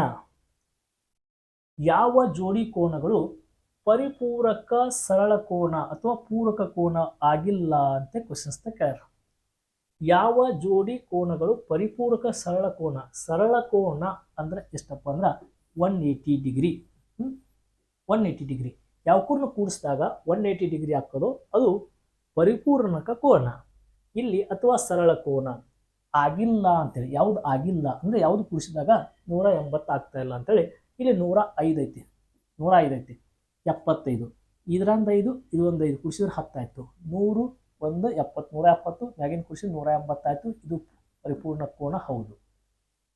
ಯಾವ ಜೋಡಿ ಕೋನಗಳು ಪರಿಪೂರಕ, ಸರಳ ಕೋನ ಅಥವಾ ಪೂರಕ ಕೋನ ಆಗಿಲ್ಲ ಅಂತ ಕ್ವಶನ್ಸ್ ಕೇಳ ಯಾವ ಜೋಡಿ ಕೋನಗಳು ಪರಿಪೂರಕ, ಸರಳ ಕೋನ? ಸರಳ ಕೋನ ಅಂದ್ರೆ ಎಷ್ಟಪ್ಪ ಅಂದ್ರೆ one eighty degree one eighty degree ಯಾವಕ್ಕೂರ್ನ ಕೂಡಿಸಿದಾಗ ಒನ್ ಏಯ್ಟಿ ಡಿಗ್ರಿ ಹಾಕೋದು ಅದು ಪರಿಪೂರ್ಣಕ ಕೋನ. ಇಲ್ಲಿ ಅಥವಾ ಸರಳ ಕೋನ. ಆಗಿಲ್ಲ ಅಂತೇಳಿ, ಯಾವ್ದು ಆಗಿಲ್ಲ, ಅಂದರೆ ಯಾವುದು ಕೂಡಿಸಿದಾಗ ನೂರ ಎಂಬತ್ತು ಆಗ್ತಾ ಇಲ್ಲ ಅಂತೇಳಿ, ಇಲ್ಲಿ ನೂರ ಐದು ಐತಿ. ನೂರ ಐದು ಐತಿ. ಎಪ್ಪತ್ತೈದು. ಇದರೊಂದು ಐದು ಒಂದು ಐದು. ಕೂಡಿಸಿದ್ರೆ ಹತ್ತಾಯಿತು ನೂರು ಒಂದು, ಎಪ್ಪತ್ತು, ನೂರ ಎಪ್ಪತ್ತು ಮ್ಯಾಗಿನ ಕೂಡಿಸಿದ್ರೆ ನೂರ ಎಂಬತ್ತಾಯಿತು ಇದು ಪರಿಪೂರ್ಣ ಕೋನ ಹೌದು.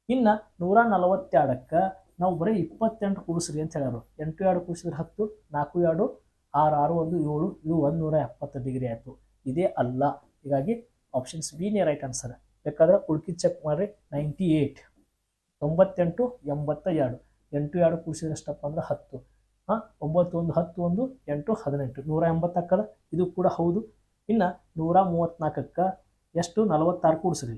ಇನ್ನು ನೂರ ನಲವತ್ತೆರಡಕ್ಕೆ ನಾವು ಬರೀ ಇಪ್ಪತ್ತೆಂಟು ಕೂಡಿಸ್ರಿ ಅಂತ ಹೇಳ್ಯಾರು. ಎಂಟು ಎರಡು ಕೂಡಿಸಿದ್ರೆ ಹತ್ತು, ನಾಲ್ಕು ಎರಡು, ಆರು ಆರು ಒಂದು, ಏಳು ಇದು ಒಂದು ನೂರ ಎಪ್ಪತ್ತು ಡಿಗ್ರಿ ಆಯಿತು. ಇದೇ ಅಲ್ಲ. ಹೀಗಾಗಿ ಆಪ್ಷನ್ಸ್ ಬಿನೇ ರೈಟ್ ಆನ್ಸರ್ ಬೇಕಾದ್ರೆ ಉಳ್ಕಿ ಚೆಕ್ ಮಾಡಿರಿ. ನೈಂಟಿ ಏಯ್ಟ್ ತೊಂಬತ್ತೆಂಟು ಎಂಬತ್ತ ಎರಡು ಎಂಟು ಎರಡು ಕೂಡಿಸಿದ್ರೆ ಎಷ್ಟಪ್ಪ ಅಂದ್ರೆ ಹತ್ತು. ಹಾಂ ಒಂಬತ್ತು ಒಂದು ಹತ್ತು ಒಂದು ಎಂಟು, ಹದಿನೆಂಟು. ನೂರ ಎಂಬತ್ತಕ್ಕದ ಇದು ಕೂಡ ಹೌದು. ಇನ್ನು ನೂರ ಮೂವತ್ತ್ನಾಲ್ಕಕ್ಕೆ ಎಷ್ಟು? ನಲವತ್ತಾರು ಕೂಡಿಸ್ರಿ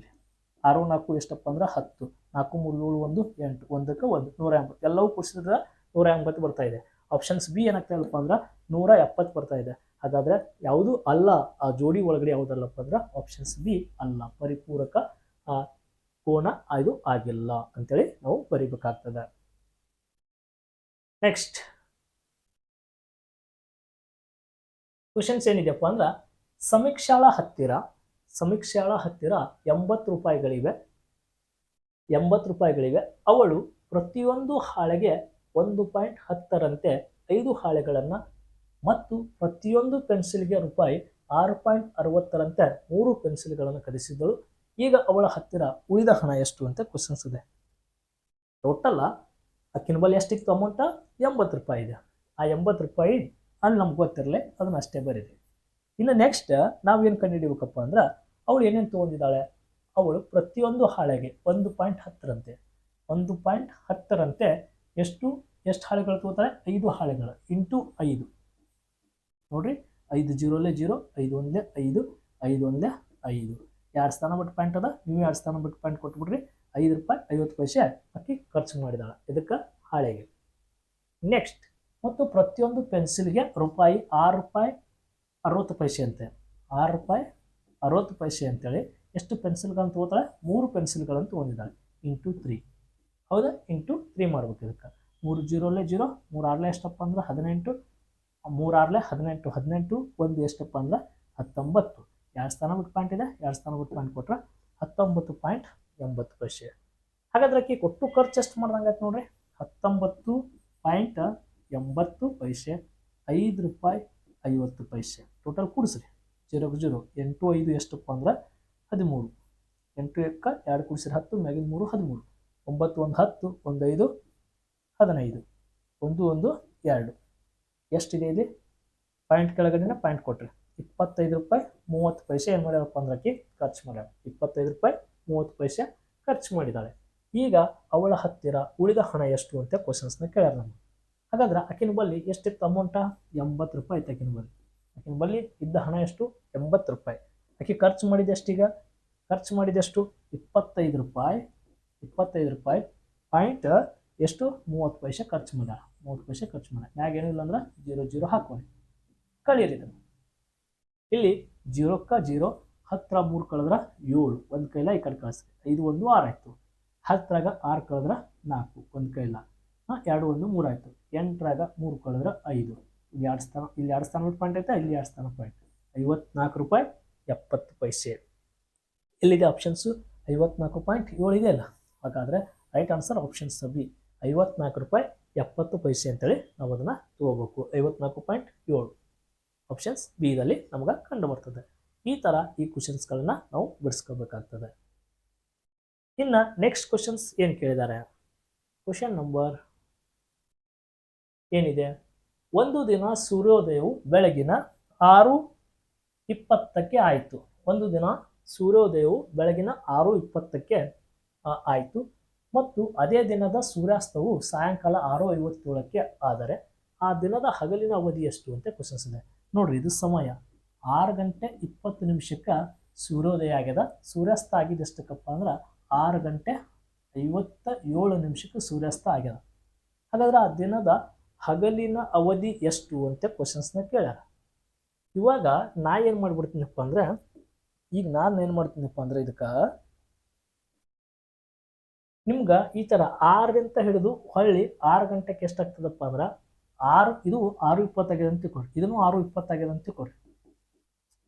ಆರು ನಾಲ್ಕು ಎಷ್ಟಪ್ಪ ಅಂದ್ರೆ ಹತ್ತು. ನಾಲ್ಕು ಮೂರು ಏಳು ಒಂದು ಎಂಟು ಒಂದಕ್ಕೆ ಒಂದು ನೂರ ಎಂಬತ್ತು. ಎಲ್ಲವೂ ಕೂಡಿಸಿದ್ರೆ ನೂರ ಎಂಬತ್ತು ಬರ್ತಾ ಇದೆ. ಆಪ್ಷನ್ಸ್ ಬಿ ಏನಾಗ್ತಾ ಇಲ್ಲಪ್ಪ ಅಂದ್ರೆ ನೂರ ಎಪ್ಪತ್ತು ಬರ್ತಾ ಇದೆ. ಹಾಗಾದ್ರೆ ಯಾವುದು ಅಲ್ಲ ಆ ಜೋಡಿ ಒಳಗಡೆ ಯಾವುದಲ್ಲಪ್ಪ ಅಂದ್ರೆ ಆಪ್ಷನ್ಸ್ ಬಿ ಅಲ್ಲ. ಪರಿಪೂರಕ ಆ, ಕೋನ ಇದು ಆಗಿಲ್ಲ ಅಂತೇಳಿ ನಾವು ಬರಿಬೇಕಾಗ್ತದೆ. ನೆಕ್ಸ್ಟ್ ಕ್ವಶನ್ಸ್ ಏನಿದೆಯಪ್ಪ ಅಂದ್ರೆ ಸಮೀಕ್ಷಾಳ ಹತ್ತಿರ ಸಮೀಕ್ಷಾಳ ಹತ್ತಿರ ಎಂಬತ್ತು ರೂಪಾಯಿಗಳಿವೆ. ಎಂಬತ್ತು ರೂಪಾಯಿಗಳಿವೆ. ಅವಳು ಪ್ರತಿಯೊಂದು ಹಾಳೆಗೆ ಒಂದು ಪಾಯಿಂಟ್ ಹತ್ತರಂತೆ ಐದು ಹಾಳೆಗಳನ್ನು ಮತ್ತು ಪ್ರತಿಯೊಂದು ಪೆನ್ಸಿಲ್ಗೆ ರೂಪಾಯಿ ಆರು ಪಾಯಿಂಟ್ ಅರವತ್ತರಂತೆ ಮೂರು ಪೆನ್ಸಿಲ್ಗಳನ್ನು ಖರೀದಿಸಿದಳು ಈಗ ಅವಳ ಹತ್ತಿರ ಉಳಿದ ಹಣ ಎಷ್ಟು ಅಂತ ಕ್ವಶನ್ಸ್ ಇದೆ. ಟೋಟಲ್ ಅಕ್ಕಿನ ಬಳಿ ಎಷ್ಟಿತ್ತು ಅಮೌಂಟ ಎಂಬತ್ತು ರೂಪಾಯಿ ಇದೆ. ಆ ಎಂಬತ್ತು ರೂಪಾಯಿ ಅಲ್ಲಿ ನಮ್ಗೆ ಗೊತ್ತಿರಲಿ, ಅದನ್ನ ಅಷ್ಟೇ ಬರೀರಿ. ಇನ್ನು ನೆಕ್ಸ್ಟ್ ನಾವೇನು ಕಂಡುಹಿಡಿಬೇಕಪ್ಪ ಅಂದ್ರೆ, ಅವಳು ಏನೇನು ತೊಗೊಂಡಿದ್ದಾಳೆ? ಅವಳು ಪ್ರತಿಯೊಂದು ಹಾಳೆಗೆ ಒಂದು ಪಾಯಿಂಟ್ ಹತ್ತರಂತೆ. ಒಂದು ಪಾಯಿಂಟ್ ಹತ್ತರಂತೆ. ಎಷ್ಟು? ಎಷ್ಟು ಹಾಳೆಗಳು ತಗೋತಾರೆ ಐದು ಹಾಳೆಗಳು ಇಂಟು ಐದು. ನೋಡಿರಿ, ಐದು ಜೀರೋಲೆ ಜೀರೋ, ಐದು ಒಂದೇ ಐದು ಐದು ಒಂದೇ ಐದು. ಎರಡು ಸ್ಥಾನ ಬಿಟ್ಟು ಪಾಯಿಂಟ್ ಅದ? ನೀವು ಎರಡು ಸ್ಥಾನ ಬಿಟ್ಟು ಪಾಯಿಂಟ್ ಕೊಟ್ಬಿಡ್ರಿ? ಐದು ರೂಪಾಯಿ ಐವತ್ತು ಪೈಸೆ ಅಕ್ಕಿ ಖರ್ಚು ಮಾಡಿದಾಳೆ. ಇದಕ್ಕೆ ಹಾಳೆಗೆ. ನೆಕ್ಸ್ಟ್, ಮತ್ತು ಪ್ರತಿಯೊಂದು ಪೆನ್ಸಿಲ್ಗೆ ರೂಪಾಯಿ ಆರು ರೂಪಾಯಿ ಅರವತ್ತು ಪೈಸೆ ಅಂತೆ. ಆರು ರೂಪಾಯಿ ಅರವತ್ತು ಪೈಸೆ ಅಂತೇಳಿ ಎಷ್ಟು ಪೆನ್ಸಿಲ್ಗಳನ್ನು ತೊಗೋತಾಳೆ ಮೂರು ಪೆನ್ಸಿಲ್ಗಳನ್ನು ತೊಗೊಂಡಿದ್ದಾಳೆ ಇಂಟು ತ್ರೀ ಹೌದಾ? ಇಂಟು ತ್ರೀ ಮಾಡ್ಬೇಕು ಇದಕ್ಕೆ. ಮೂರು ಜೀರೋಲೆ ಜೀರೋ, ಮೂರು ಆರ್ಲೆ ಎಷ್ಟಪ್ಪ ಅಂದ್ರೆ ಹದಿನೆಂಟು. ಮೂರು ಆರ್ಲೆ ಹದಿನೆಂಟು ಹದಿನೆಂಟು, ಒಂದು ಎಷ್ಟಪ್ಪ ಅಂದ್ರೆ ಹತ್ತೊಂಬತ್ತು. ಎರಡು ಸ್ಥಾನ ಬಿಟ್ಟು ಪಾಯಿಂಟ್ ಇದೆ. ಎರಡು ಸ್ಥಾನ ಬಿಟ್ಟು ಪಾಯಿಂಟ್ ಕೊಟ್ರೆ ಹತ್ತೊಂಬತ್ತು ಪಾಯಿಂಟ್ ಎಂಬತ್ತು ಪೈಸೆ. ಹಾಗಾದ್ರೆ ಆಕೆ ಕೊಟ್ಟು ಖರ್ಚು ಎಷ್ಟು ಮಾಡ್ದಂಗೆ ಆಯ್ತು ನೋಡ್ರಿ? ಹತ್ತೊಂಬತ್ತು ಪಾಯಿಂಟ್ ಎಂಬತ್ತು ಪೈಸೆ, ಐದು ರೂಪಾಯಿ ಐವತ್ತು ಪೈಸೆ. ಟೋಟಲ್ ಕೂಡಿಸ್ರಿ. ಜೀರೋಗೆ ಜೀರೋ. ಎಂಟು ಐದು ಎಷ್ಟಪ್ಪ ಅಂದ್ರೆ ಹದಿಮೂರು. ಎಂಟು ಎಕ್ಕ ಎರಡು ಕೂಡಿಸಿದ್ರೆ ಹತ್ತು ಮ್ಯಾಗಿನ ಮೂರು ಹದಿಮೂರು. ಒಂಬತ್ತು, ಒಂದು ಹತ್ತು, ಒಂದು ಐದು, ಹದಿನೈದು. ಒಂದು ಒಂದು, ಎರಡು. ಎಷ್ಟಿದೆ ಇಲ್ಲಿ? ಪಾಯಿಂಟ್ ಕೆಳಗಡೆನ ಪಾಯಿಂಟ್ ಕೊಟ್ಟರೆ ಇಪ್ಪತ್ತೈದು ರೂಪಾಯಿ ಮೂವತ್ತು ಪೈಸೆ ಏನು ಮಾಡ್ಯಾರಪ್ಪ ಅಂದ್ರೆ ಆಕಿ ಖರ್ಚು ಮಾಡ್ಯಾರ. ಇಪ್ಪತ್ತೈದು ರೂಪಾಯಿ ಮೂವತ್ತು ಪೈಸೆ ಖರ್ಚು ಮಾಡಿದ್ದಾಳೆ ಈಗ ಅವಳ ಹತ್ತಿರ ಉಳಿದ ಹಣ ಎಷ್ಟು ಅಂತ ಕ್ವಶನ್ಸ್ನ ಕೇಳ್ಯಾರ ನಮ್ಮ ಹಾಗಾದ್ರೆ ಆಕಿನ ಬಲ್ಲಿ ಎಷ್ಟಿತ್ತು ಅಮೌಂಟ ಎಂಬತ್ತು ರೂಪಾಯಿ ಆಯ್ತು ಆಕಿನ ಬಳಿ ಆಕಿನ ಬಲ್ಲಿ ಇದ್ದ ಹಣ ಎಷ್ಟು? ಎಂಬತ್ತು ರೂಪಾಯಿ. ಆಕೆ ಖರ್ಚು ಮಾಡಿದಷ್ಟೀಗ? ಖರ್ಚು ಮಾಡಿದಷ್ಟು? ಇಪ್ಪತ್ತೈದು ರೂಪಾಯಿ. ಇಪ್ಪತ್ತೈದು ರೂಪಾಯಿ ಪಾಯಿಂಟ್ ಎಷ್ಟು? ಮೂವತ್ತು ಪೈಸೆ ಖರ್ಚು ಮಾಡ್ಯಾರ ಮೂವತ್ತು ಪೈಸೆ ಖರ್ಚು ಮಾಡ್ಯಾರ ಮ್ಯಾಗ ಏನಿಲ್ಲ ಅಂದ್ರೆ ಜೀರೋ ಜೀರೋ ಹಾಕೋರಿ ಕಳಿಯರಿ ಇದನ್ನು ಇಲ್ಲಿ ಜೀರೋಕ್ಕ ಜೀರೋ ಹತ್ತಿರ ಮೂರು ಕಳೆದ್ರೆ ಏಳು. ಒಂದು ಕೈಲ ಈ ಕಡೆ ಕಳಿಸ್ರಿ. ಐದು ಒಂದು ಆರು ಆಯಿತು. ಹತ್ತರಾಗ ಆರು ಕಳೆದ್ರೆ ನಾಲ್ಕು. ಒಂದು ಕೈಲ. ಹಾಂ, ಎರಡು ಒಂದು ಮೂರು ಆಯಿತು. ಎಂಟರಾಗ ಮೂರು ಕಳೆದ್ರೆ ಐದು. ಇಲ್ಲಿ ಎರಡು ಸ್ಥಾನ ಇಲ್ಲಿ ಎರಡು ಸ್ಥಾನ ಪಾಯಿಂಟ್ ಐತೆ, ಇಲ್ಲಿ ಎರಡು ಸ್ಥಾನ ಪಾಯಿಂಟ್ ಐವತ್ನಾಲ್ಕು ರೂಪಾಯಿ ಎಪ್ಪತ್ತು ಪೈಸೆ. ಎಲ್ಲಿದೆ ಆಪ್ಷನ್ಸು ಐವತ್ನಾಲ್ಕು ಪಾಯಿಂಟ್ ಏಳು ಇದೆ ಅಲ್ಲ? ಹಾಗಾದರೆ ರೈಟ್ ಆನ್ಸರ್ ಆಪ್ಷನ್ಸ್ ಬಿ ಐವತ್ನಾಲ್ಕು ರೂಪಾಯಿ ಎಪ್ಪತ್ತು ಪೈಸೆ ಅಂತೇಳಿ ನಾವು ಅದನ್ನು ತೊಗೋಬೇಕು. ಐವತ್ನಾಲ್ಕು ಪಾಯಿಂಟ್ ಏಳು. ಆಪ್ಷನ್ಸ್ ಬಿ ಇದಲ್ಲಿ ನಮ್ಗೆ ಕಂಡು ಬರ್ತದೆ ಈ ಥರ ಈ ಕ್ವಶನ್ಸ್ಗಳನ್ನ ನಾವು ಬಿಡಿಸ್ಕೋಬೇಕಾಗ್ತದೆ. ಇನ್ನು ನೆಕ್ಸ್ಟ್ ಕ್ವಶನ್ಸ್ ಏನು ಕೇಳಿದ್ದಾರೆ? ಕ್ವಶನ್ ನಂಬರ್ ಏನಿದೆ? ಒಂದು ದಿನ ಸೂರ್ಯೋದಯವು ಬೆಳಗಿನ ಆರು ಇಪ್ಪತ್ತಕ್ಕೆ ಆಯಿತು. ಒಂದು ದಿನ ಸೂರ್ಯೋದಯವು ಬೆಳಗಿನ ಆರು ಇಪ್ಪತ್ತಕ್ಕೆ ಆಯಿತು. ಮತ್ತು ಅದೇ ದಿನದ ಸೂರ್ಯಾಸ್ತವು ಸಾಯಂಕಾಲ ಆರು ಐವತ್ತೇಳಕ್ಕೆ ಆದರೆ ಆ ದಿನದ ಹಗಲಿನ ಅವಧಿ ಎಷ್ಟು ಅಂತ ಕ್ವಶನ್ಸ್ ಇದೆ ನೋಡ್ರಿ, ಇದು ಸಮಯ. ಆರು ಗಂಟೆ ಇಪ್ಪತ್ತು ನಿಮಿಷಕ್ಕೆ ಸೂರ್ಯೋದಯ ಆಗ್ಯದ. ಸೂರ್ಯಾಸ್ತ ಆಗಿದ್ದು ಎಷ್ಟಕ್ಕಪ್ಪ ಅಂದ್ರೆ ಆರು ಗಂಟೆ ಐವತ್ತ ಏಳು ನಿಮಿಷಕ್ಕೆ ಸೂರ್ಯಾಸ್ತ ಆಗ್ಯದ. ಹಾಗಾದ್ರೆ ಆ ದಿನದ ಹಗಲಿನ ಅವಧಿ ಎಷ್ಟು ಅಂತ ಕ್ವಶನ್ಸ್ನ ಕೇಳ್ಯಾರ. ಇವಾಗ ನಾ ಏನು ಮಾಡ್ಬಿಡ್ತೀನಪ್ಪ ಅಂದ್ರೆ, ಈಗ ನಾನು ಏನು ಮಾಡ್ತೀನಪ್ಪ ಅಂದ್ರೆ ಇದಕ್ಕೆ, ನಿಮ್ಗೆ ಈ ಥರ ಆರರಿಂದ ಹಿಡಿದು ಹೊಳ್ಳಿ ಆರು ಗಂಟೆಗೆ ಎಷ್ಟಾಗ್ತದಪ್ಪ ಅಂದ್ರೆ, ಆರು, ಇದು ಆರು ಇಪ್ಪತ್ತಾಗಿದೆ ಅಂತ ತಿಳ್ಕೊಡ್ರಿ ಇದನ್ನು ಆರು ಇಪ್ಪತ್ತಾಗಿದೆ ಅಂತ ತಿಳ್ಕೊಡ್ರಿ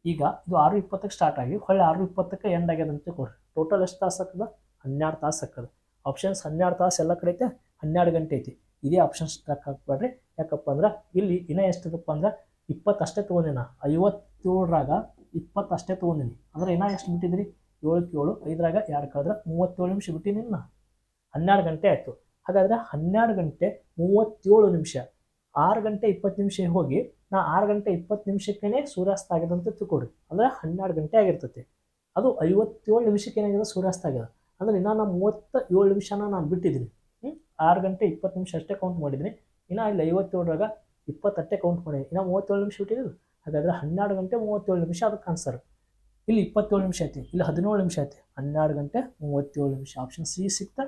ಈಗ ಇದು ಆರು ಇಪ್ಪತ್ತಕ್ಕೆ ಸ್ಟಾರ್ಟ್ ಆಗಿ ಹೊಳ್ಳಿ ಆರು ಇಪ್ಪತ್ತಕ್ಕೆ ಎಂಡ್ ಆಗ್ಯದ ಅಂತ ಟೋಟಲ್ ಎಷ್ಟು ತಾಸು ಆಗ್ತದ ಹನ್ನೆರಡು ತಾಸು ಆಗ್ತದ ಆಪ್ಷನ್ಸ್ ಹನ್ನೆರಡು ತಾಸು ಎಲ್ಲ ಕಡೆ ಐತೆ, ಹನ್ನೆರಡು ಗಂಟೆ ಐತಿ. ಇದೇ ಆಪ್ಷನ್ಸ್ ಟ್ರಕ್ ಹಾಕ್ಬೇಡ್ರಿ. ಯಾಕಪ್ಪ ಅಂದ್ರೆ, ಇಲ್ಲಿ ಇನ್ನೂ ಎಷ್ಟಿದಪ್ಪ ಅಂದ್ರೆ ಇಪ್ಪತ್ತಷ್ಟೇ ತೊಗೊಂಡಿನ? ಐವತ್ತೇಳರಾಗ ಇಪ್ಪತ್ತಷ್ಟೇ ತೊಗೊಂಡಿನಿ. ಅಂದ್ರೆ ಇನ್ನೂ ಎಷ್ಟು ಬಿಟ್ಟಿದ್ರಿ? ಏಳಕ್ಕೆ ಏಳು ಐದರಾಗ ಎರಡು ಕಳೆದ್ರೆ ಮೂವತ್ತೇಳು ನಿಮಿಷ ಬಿಟ್ಟಿನಿ ನಾ ಹನ್ನೆರಡು ಗಂಟೆ ಆಯಿತು. ಹಾಗಾದರೆ ಹನ್ನೆರಡು ಗಂಟೆ ಮೂವತ್ತೇಳು ನಿಮಿಷ. ಆರು ಗಂಟೆ ಇಪ್ಪತ್ತು ನಿಮಿಷ ಹೋಗಿ ನಾ ಆರು ಗಂಟೆ ಇಪ್ಪತ್ತು ನಿಮಿಷಕ್ಕೇ ಸೂರ್ಯಾಸ್ತ ಆಗಿದಂತ ಅಂತ ತಿಳ್ಕೊಡ್ರಿ ಅಂದರೆ ಹನ್ನೆರಡು ಗಂಟೆ ಆಗಿರ್ತೈತಿ. ಅದು ಐವತ್ತೇಳು ನಿಮಿಷಕ್ಕೆ ಏನಾಗಿದೆ ಸೂರ್ಯಾಸ್ತ ಆಗ್ಯದ. ಅಂದರೆ ಇನ್ನೂ ನಾನು ಮೂವತ್ತ ಏಳು ನಿಮಿಷನ ನಾನು ಬಿಟ್ಟಿದ್ದೀನಿ. ಆರು ಗಂಟೆ ಇಪ್ಪತ್ತು ನಿಮಿಷ ಅಷ್ಟೇ ಕೌಂಟ್ ಮಾಡಿದ್ದೀನಿ. ಇನ್ನೂ ಇಲ್ಲಿ ಐವತ್ತೇಳರಾಗ ಇಪ್ಪತ್ತಟ್ಟೆ ಕೌಂಟ್ ಮಾಡಿ. ಇನ್ನು ಮೂವತ್ತೇಳು ನಿಮಿಷ ಬಿಟ್ಟಿದ್ದು ಹಾಗಾದರೆ ಹನ್ನೆರಡು ಗಂಟೆ ಮೂವತ್ತೇಳು ನಿಮಿಷ ಅದಕ್ಕೆ ಆನ್ಸರ್ ಇಲ್ಲಿ ಇಪ್ಪತ್ತೇಳು ನಿಮಿಷ ಐತಿ. ಇಲ್ಲಿ ಹದಿನೇಳು ನಿಮಿಷ ಐತಿ. ಹನ್ನೆರಡು ಗಂಟೆ ಮೂವತ್ತೇಳು ನಿಮಿಷ. ಆಪ್ಷನ್ ಸಿ ಸಿಗ್ತಾ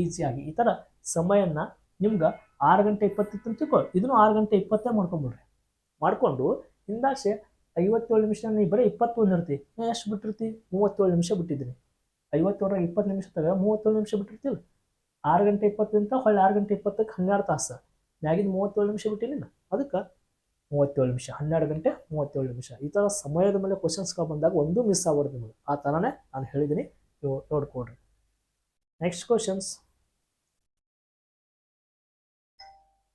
ಈಸಿಯಾಗಿ ಈ ಥರ ಸಮಯನ ನಿಮ್ಗೆ ಆರು ಗಂಟೆ ಇಪ್ಪತ್ತಿತ್ತು ತಿಳ್ಕೊ. ಇದನ್ನು ಆರು ಗಂಟೆ ಇಪ್ಪತ್ತೇ ಮಾಡ್ಕೊಂಬಿಡ್ರಿ. ಮಾಡಿಕೊಂಡು ಹಿಂದಾಸೆ ಐವತ್ತೇಳು ನಿಮಿಷ ನೀವು ಬರೀ ಇಪ್ಪತ್ತೊಂದು ಇರ್ತಿ ಎಷ್ಟು ಬಿಟ್ಟಿರ್ತಿ? ಮೂವತ್ತೇಳು ನಿಮಿಷ ಬಿಟ್ಟಿದ್ದೀನಿ. ಐವತ್ತೇಳರಾಗ ಇಪ್ಪತ್ತು ನಿಮಿಷ ತಗ, ಮೂವತ್ತೇಳು ನಿಮಿಷ ಬಿಟ್ಟಿರ್ತೀವಿ. ಆರು ಗಂಟೆ ಇಪ್ಪತ್ತಿಂತ ಹೊಳ್ಳಿ ಆರು ಗಂಟೆ ಇಪ್ಪತ್ತಕ್ಕೆ ಹನ್ನೆರಡು ತಾಸು. ಮ್ಯಾಗಿನ ಮೂವತ್ತೇಳು ನಿಮಿಷ ಬಿಟ್ಟಿಲ್ಲ ಅದಕ್ಕೆ ಮೂವತ್ತೇಳು ನಿಮಿಷ, ಹನ್ನೆರಡು ಗಂಟೆ, ಮೂವತ್ತೇಳು ನಿಮಿಷ. ಈ ಥರ ಸಮಯದ ಮೇಲೆ ಕ್ವಶನ್ಸ್ಗಳು ಬಂದಾಗ ಒಂದು ಮಿಸ್ ಆಗ್ಬಾರ್ದು ನಿಮಗೆ. ಆ ಥರನೇ ನಾನು ಹೇಳಿದ್ದೀನಿ ನೀವು ನೋಡ್ಕೊಡ್ರಿ ನೆಕ್ಸ್ಟ್ ಕ್ವಶನ್ಸ್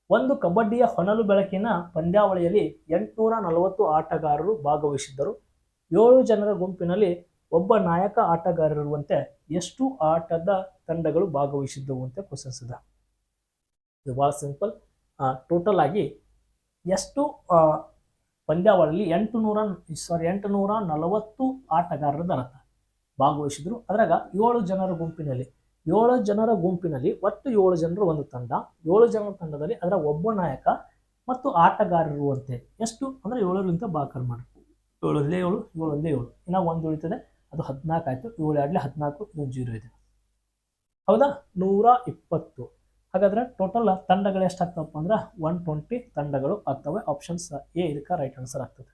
ಒಂದು ಕಬಡ್ಡಿಯ ಹೊನಲು ಬೆಳಕಿನ ಪಂದ್ಯಾವಳಿಯಲ್ಲಿ ಎಂಟುನೂರ ನಲವತ್ತು ಆಟಗಾರರು ಭಾಗವಹಿಸಿದ್ದರು. ಏಳು ಜನರ ಗುಂಪಿನಲ್ಲಿ ಒಬ್ಬ ನಾಯಕ ಆಟಗಾರರಿರುವಂತೆ ಎಷ್ಟು ಆಟದ ತಂಡಗಳು ಭಾಗವಹಿಸಿದ್ದವು ಅಂತ ಕ್ವಶನ್ಸ್ ಇದೆ. ಇದು ಭಾಳ ಸಿಂಪಲ್ ಟೋಟಲ್ ಆಗಿ ಎಷ್ಟು ಪಂದ್ಯಾವಳಿಯಲ್ಲಿ ಎಂಟು ನೂರ ಸಾರಿ ಎಂಟು ನೂರ ನಲವತ್ತು ಆಟಗಾರರ ಅರ್ಥ ಭಾಗವಹಿಸಿದ್ರು. ಅದ್ರಾಗ ಏಳು ಜನರ ಗುಂಪಿನಲ್ಲಿ, ಏಳು ಜನರ ಗುಂಪಿನಲ್ಲಿ ಒಟ್ಟು ಏಳು ಜನರು ಒಂದು ತಂಡ. ಏಳು ಜನರ ತಂಡದಲ್ಲಿ ಅದರ ಒಬ್ಬ ನಾಯಕ ಮತ್ತು ಆಟಗಾರರುವಂತೆ ಎಷ್ಟು? ಅಂದರೆ ಏಳರಿಂದ ಬಾಕರ್ ಮಾಡಿ ಏಳಲ್ಲೇ ಏಳು ಏಳಲ್ಲೇ ಏಳು. ಇನ್ನು ಒಂದು ಉಳಿತದೆ. ಅದು ಹದಿನಾಲ್ಕು ಆಯಿತು. ಏಳು ಎರಡಲೇ ಹದಿನಾಲ್ಕು ಜೀರೋ ಇದೆ. ಹೌದಾ? ನೂರ ಇಪ್ಪತ್ತು. ಹಾಗಾದ್ರೆ ಟೋಟಲ್ ತಂಡಗಳು ಎಷ್ಟಾಗ್ತವಪ್ಪ ಅಂದ್ರೆ ಒನ್ ಟ್ವೆಂಟಿ ತಂಡಗಳು ಆಗ್ತವೆ. ಆಪ್ಷನ್ಸ್ ಎ ಇದಕ್ಕೆ ರೈಟ್ ಆನ್ಸರ್ ಆಗ್ತದೆ.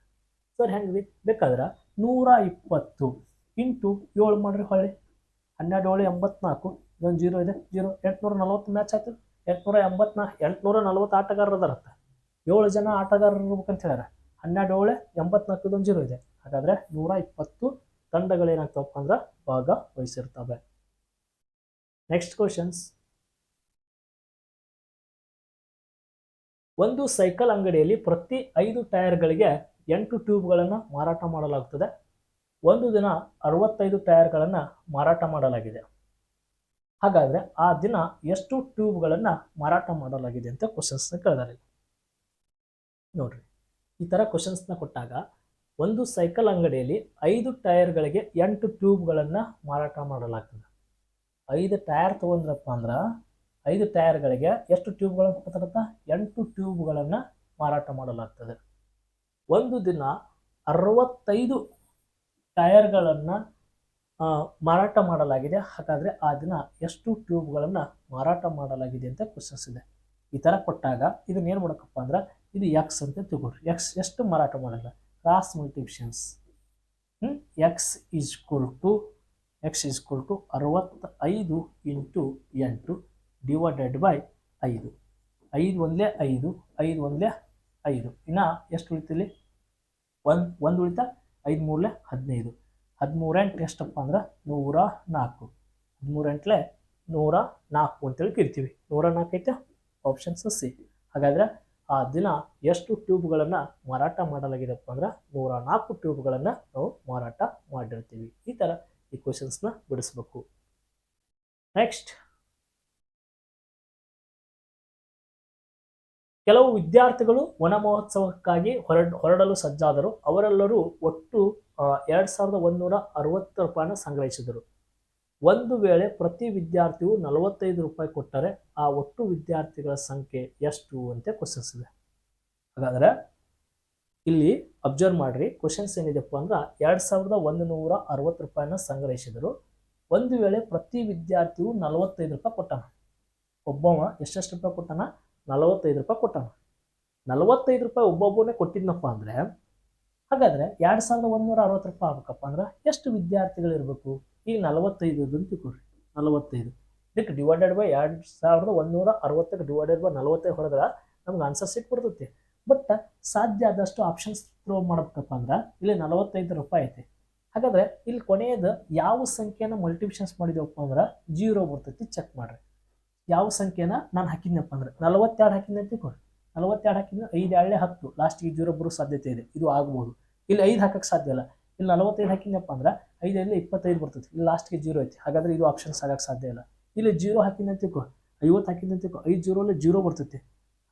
ಸರ್ ಹೆಂಗ್ರಿ ಬೇಕಾದ್ರೆ ನೂರ ಇಪ್ಪತ್ತು ಇಂಟು ಏಳು ಮಾಡ್ರಿ ಹೊಳ್ಳಿ. ಹನ್ನೆರಡು, ಏಳು, ಎಂಬತ್ನಾಲ್ಕು. ಇದೊಂದು ಜೀರೋ ಇದೆ. ಜೀರೋ ಎಂಟುನೂರ ನಲ್ವತ್ತು ಮ್ಯಾಚ್ ಆಯ್ತು. ಎಂಟುನೂರ ಎಂಬತ್ನಾ ಎಂಟುನೂರ ನಲ್ವತ್ತು ಆಟಗಾರರು ಅದಾರತ್ತ ಏಳು ಜನ ಆಟಗಾರರು ಇರ್ಬೇಕಂತ ಹೇಳ್ಯಾರ. ಹನ್ನೆರಡು, ಏಳು, ಎಂಬತ್ನಾಲ್ಕು ಇದೊಂದು ಜೀರೋ ಇದೆ. ಹಾಗಾದ್ರೆ ನೂರ ಇಪ್ಪತ್ತು ತಂಡಗಳೇನಾಗ್ತವಪ್ಪ ಅಂದ್ರೆ ಭಾಗವಹಿಸಿರ್ತವೆ. ನೆಕ್ಸ್ಟ್ ಕ್ವಶನ್ಸ್ ಒಂದು ಸೈಕಲ್ ಅಂಗಡಿಯಲ್ಲಿ ಪ್ರತಿ ಐದು ಟೈರ್ಗಳಿಗೆ ಎಂಟು ಟ್ಯೂಬ್ಗಳನ್ನು ಮಾರಾಟ ಮಾಡಲಾಗುತ್ತದೆ. ಒಂದು ದಿನ ಅರವತ್ತೈದು ಟೈರ್ಗಳನ್ನು ಮಾರಾಟ ಮಾಡಲಾಗಿದೆ. ಹಾಗಾದರೆ ಆ ದಿನ ಎಷ್ಟು ಟ್ಯೂಬ್ಗಳನ್ನು ಮಾರಾಟ ಮಾಡಲಾಗಿದೆ ಅಂತ ಕ್ವಶನ್ಸ್ನ ಕೇಳಿದಾರೆ. ನೋಡ್ರಿ, ಈ ಥರ ಕ್ವಶನ್ಸ್ನ ಕೊಟ್ಟಾಗ ಒಂದು ಸೈಕಲ್ ಅಂಗಡಿಯಲ್ಲಿ ಐದು ಟೈರ್ಗಳಿಗೆ ಎಂಟು ಟ್ಯೂಬ್ಗಳನ್ನು ಮಾರಾಟ ಮಾಡಲಾಗ್ತದೆ. ಐದು ಟೈರ್ ತೊಗೊಂಡ್ರಪ್ಪ ಅಂದ್ರೆ ಐದು ಟೈರ್ಗಳಿಗೆ ಎಷ್ಟು ಟ್ಯೂಬ್ಗಳನ್ನು ಕೊಡ್ತಾರಂತ ಎಂಟು ಟ್ಯೂಬ್ಗಳನ್ನು ಮಾರಾಟ ಮಾಡಲಾಗ್ತದೆ. ಒಂದು ದಿನ ಅರವತ್ತೈದು ಟೈರ್ಗಳನ್ನು ಮಾರಾಟ ಮಾಡಲಾಗಿದೆ. ಹಾಗಾದರೆ ಆ ದಿನ ಎಷ್ಟು ಟ್ಯೂಬ್ಗಳನ್ನು ಮಾರಾಟ ಮಾಡಲಾಗಿದೆ ಅಂತ ಕ್ವಶನ್ಸ್ ಇದೆ. ಈ ಥರ ಕೊಟ್ಟಾಗ ಇದನ್ನ ಏನು ಮಾಡಬೇಕಪ್ಪ ಅಂದ್ರೆ ಇದು ಎಕ್ಸ್ ಅಂತ ತಿಳ್ಕೊಡ್ರಿ ಎಕ್ಸ್ ಎಷ್ಟು ಮಾರಾಟ ಮಾಡಲ್ಲ? Cross multiplication X is equal to X is equal to ಅರವತ್ತೈದು ಇಂಟು ಎಂಟು. ಡಿವೈಡೆಡ್ ಬೈ ಐದು. ಐದು ಒಂದಲೇ ಐದು ಐದು ಒಂದಲೇ ಐದು. ಇನ್ನು ಎಷ್ಟು ಉಳಿತಿಲ್ಲಿ? ಒಂದು ಒಂದು ಉಳಿತಾ? ಐದು ಮೂರಲೆ ಹದಿನೈದು. ಹದಿಮೂರೆಂಟು ಎಷ್ಟಪ್ಪ ಅಂದ್ರೆ ನೂರ ನಾಲ್ಕು. ಹದಿಮೂರೆಂಟ್ಲೆ ನೂರ ನಾಲ್ಕು ಅಂತೇಳಿ ಕಿರ್ತೀವಿ. ನೂರ ನಾಲ್ಕು ಐತೆ? ಆಪ್ಷನ್ಸ್ ಸಿ ಹಾಗಾದರೆ ಆ ದಿನ ಎಷ್ಟು ಟ್ಯೂಬ್ಗಳನ್ನು ಮಾರಾಟ ಮಾಡಲಾಗಿದೆಪ್ಪ ಅಂದ್ರೆ ನೂರ ನಾಲ್ಕು ಟ್ಯೂಬ್ಗಳನ್ನು ನಾವು ಮಾರಾಟ ಮಾಡಿರ್ತೀವಿ. ಈ ಥರ ಈ ಕ್ವಶನ್ಸ್ನ ಬಿಡಿಸ್ಬೇಕು. ನೆಕ್ಸ್ಟ್ ಕೆಲವು ವಿದ್ಯಾರ್ಥಿಗಳು ವನ ಮಹೋತ್ಸವಕ್ಕಾಗಿ ಹೊರಡ್, ಹೊರಡಲು ಸಜ್ಜಾದರು. ಅವರೆಲ್ಲರೂ ಒಟ್ಟು ಎರಡು ಸಾವಿರದ ಒಂದೂರ ಅರವತ್ತು ರೂಪಾಯಿನ ಸಂಗ್ರಹಿಸಿದರು. ಒಂದು ವೇಳೆ ಪ್ರತಿ ವಿದ್ಯಾರ್ಥಿಯು ನಲವತ್ತೈದು ರೂಪಾಯಿ ಕೊಟ್ಟರೆ ಆ ಒಟ್ಟು ವಿದ್ಯಾರ್ಥಿಗಳ ಸಂಖ್ಯೆ ಎಷ್ಟು ಅಂತ ಕ್ವಶನ್ಸ್ ಇದೆ. ಹಾಗಾದರೆ ಇಲ್ಲಿ ಅಬ್ಸರ್ವ್ ಮಾಡ್ರಿ. ಕ್ವಶನ್ಸ್ ಏನಿದೆಪ್ಪ ಅಂದ್ರೆ ಎರಡು ಸಾವಿರದ ಒಂದು ಅರವತ್ತು ರೂಪಾಯಿನ ಸಂಗ್ರಹಿಸಿದರು. ಒಂದು ವೇಳೆ ಪ್ರತಿ ವಿದ್ಯಾರ್ಥಿಯು ನಲವತ್ತೈದು ರೂಪಾಯಿ ಕೊಟ್ಟಾನ. ಒಬ್ಬವ ಎಷ್ಟೆಷ್ಟು ರೂಪಾಯಿ ಕೊಟ್ಟಾನ? ನಲವತ್ತೈದು ರೂಪಾಯಿ ಕೊಟ್ಟಾನ. ನಲವತ್ತೈದು ರೂಪಾಯಿ ಒಬ್ಬೊಬ್ಬನೇ ಕೊಟ್ಟಿದ್ನಪ್ಪ ಅಂದರೆ, ಹಾಗಾದರೆ ಎರಡು ಸಾವಿರದ ಒಂದುನೂರ ಅರವತ್ತು ರೂಪಾಯಿ ಆಗ್ಬೇಕಪ್ಪ ಅಂದ್ರೆ ಎಷ್ಟು ವಿದ್ಯಾರ್ಥಿಗಳಿರಬೇಕು ಈಗ ನಲವತ್ತೈದು ಅಂತ ತಿಳ್ಕೊಳ್ರಿ. ನಲವತ್ತೈದು. ಇದಕ್ಕೆ ಡಿವೈಡೆಡ್ ಬೈ ಎರಡು ಸಾವಿರದ ಒಂದೂರ ಅರವತ್ತಕ್ಕೆ ಡಿವೈಡೆಡ್ ಬೈ ನಲವತ್ತೈದು ಹೊಡೆದ್ರೆ ನಮ್ಗೆ ಆನ್ಸರ್ ಸಿಕ್ಬಿಡ್ತೈತಿ ಬಟ್ ಸಾಧ್ಯ ಆದಷ್ಟು ಆಪ್ಷನ್ಸ್ ಥ್ರೋ ಮಾಡ್ಬೇಕಪ್ಪ ಅಂದ್ರೆ ಇಲ್ಲಿ ನಲವತ್ತೈದು ರೂಪಾಯಿ ಐತಿ. ಹಾಗಾದ್ರೆ ಇಲ್ಲಿ ಕೊನೆಯದು ಯಾವ ಸಂಖ್ಯೆನ ಮಲ್ಟಿಪ್ಷನ್ಸ್ ಮಾಡಿದೆವಪ್ಪ ಅಂದ್ರೆ ಜೀರೋ ಬರ್ತೈತಿ ಚೆಕ್ ಮಾಡ್ರಿ. ಯಾವ ಸಂಖ್ಯೆನ ನಾನು ಹಾಕಿದ್ನಪ್ಪ ಅಂದ್ರೆ ನಲವತ್ತೆರಡು ಹಾಕಿದ್ದೆ ಅಂತ ಕೊಡಿ. ನಲವತ್ತೆರಡು ಹಾಕಿದ್ನ ಐದು, ಎರಡೇ, ಹತ್ತು. ಲಾಸ್ಟಿಗೆ ಜೀರೋ ಬರೋ ಸಾಧ್ಯತೆ ಇದೆ. ಇದು ಆಗ್ಬೋದು. ಇಲ್ಲಿ ಐದು ಹಾಕಕ್ಕೆ ಸಾಧ್ಯ ಇಲ್ಲ ಇಲ್ಲಿ ನಲವತ್ತೈದು ಹಾಕಿದ್ನಪ್ಪ ಅಂದ್ರೆ ಐದರಲ್ಲಿ ಇಪ್ಪತ್ತೈದು ಬರ್ತೈತಿ. ಇಲ್ಲಿ ಲಾಸ್ಟ್ಗೆ ಜೀರೋ ಐತಿ. ಹಾಗಾದ್ರೆ ಇದು ಆಪ್ಷನ್ಸ್ ಆಗಕ್ಕೆ ಸಾಧ್ಯ ಇಲ್ಲ. ಇಲ್ಲಿ ಜೀರೋ ಹಾಕಿದ್ದೆ ಕೊ ಐವತ್ತು ಹಾಕಿದ್ದೆ ಅಂತ ಐದು ಜೀರೋಲ್ಲಿ ಜೀರೋ ಬರ್ತೈತೆ.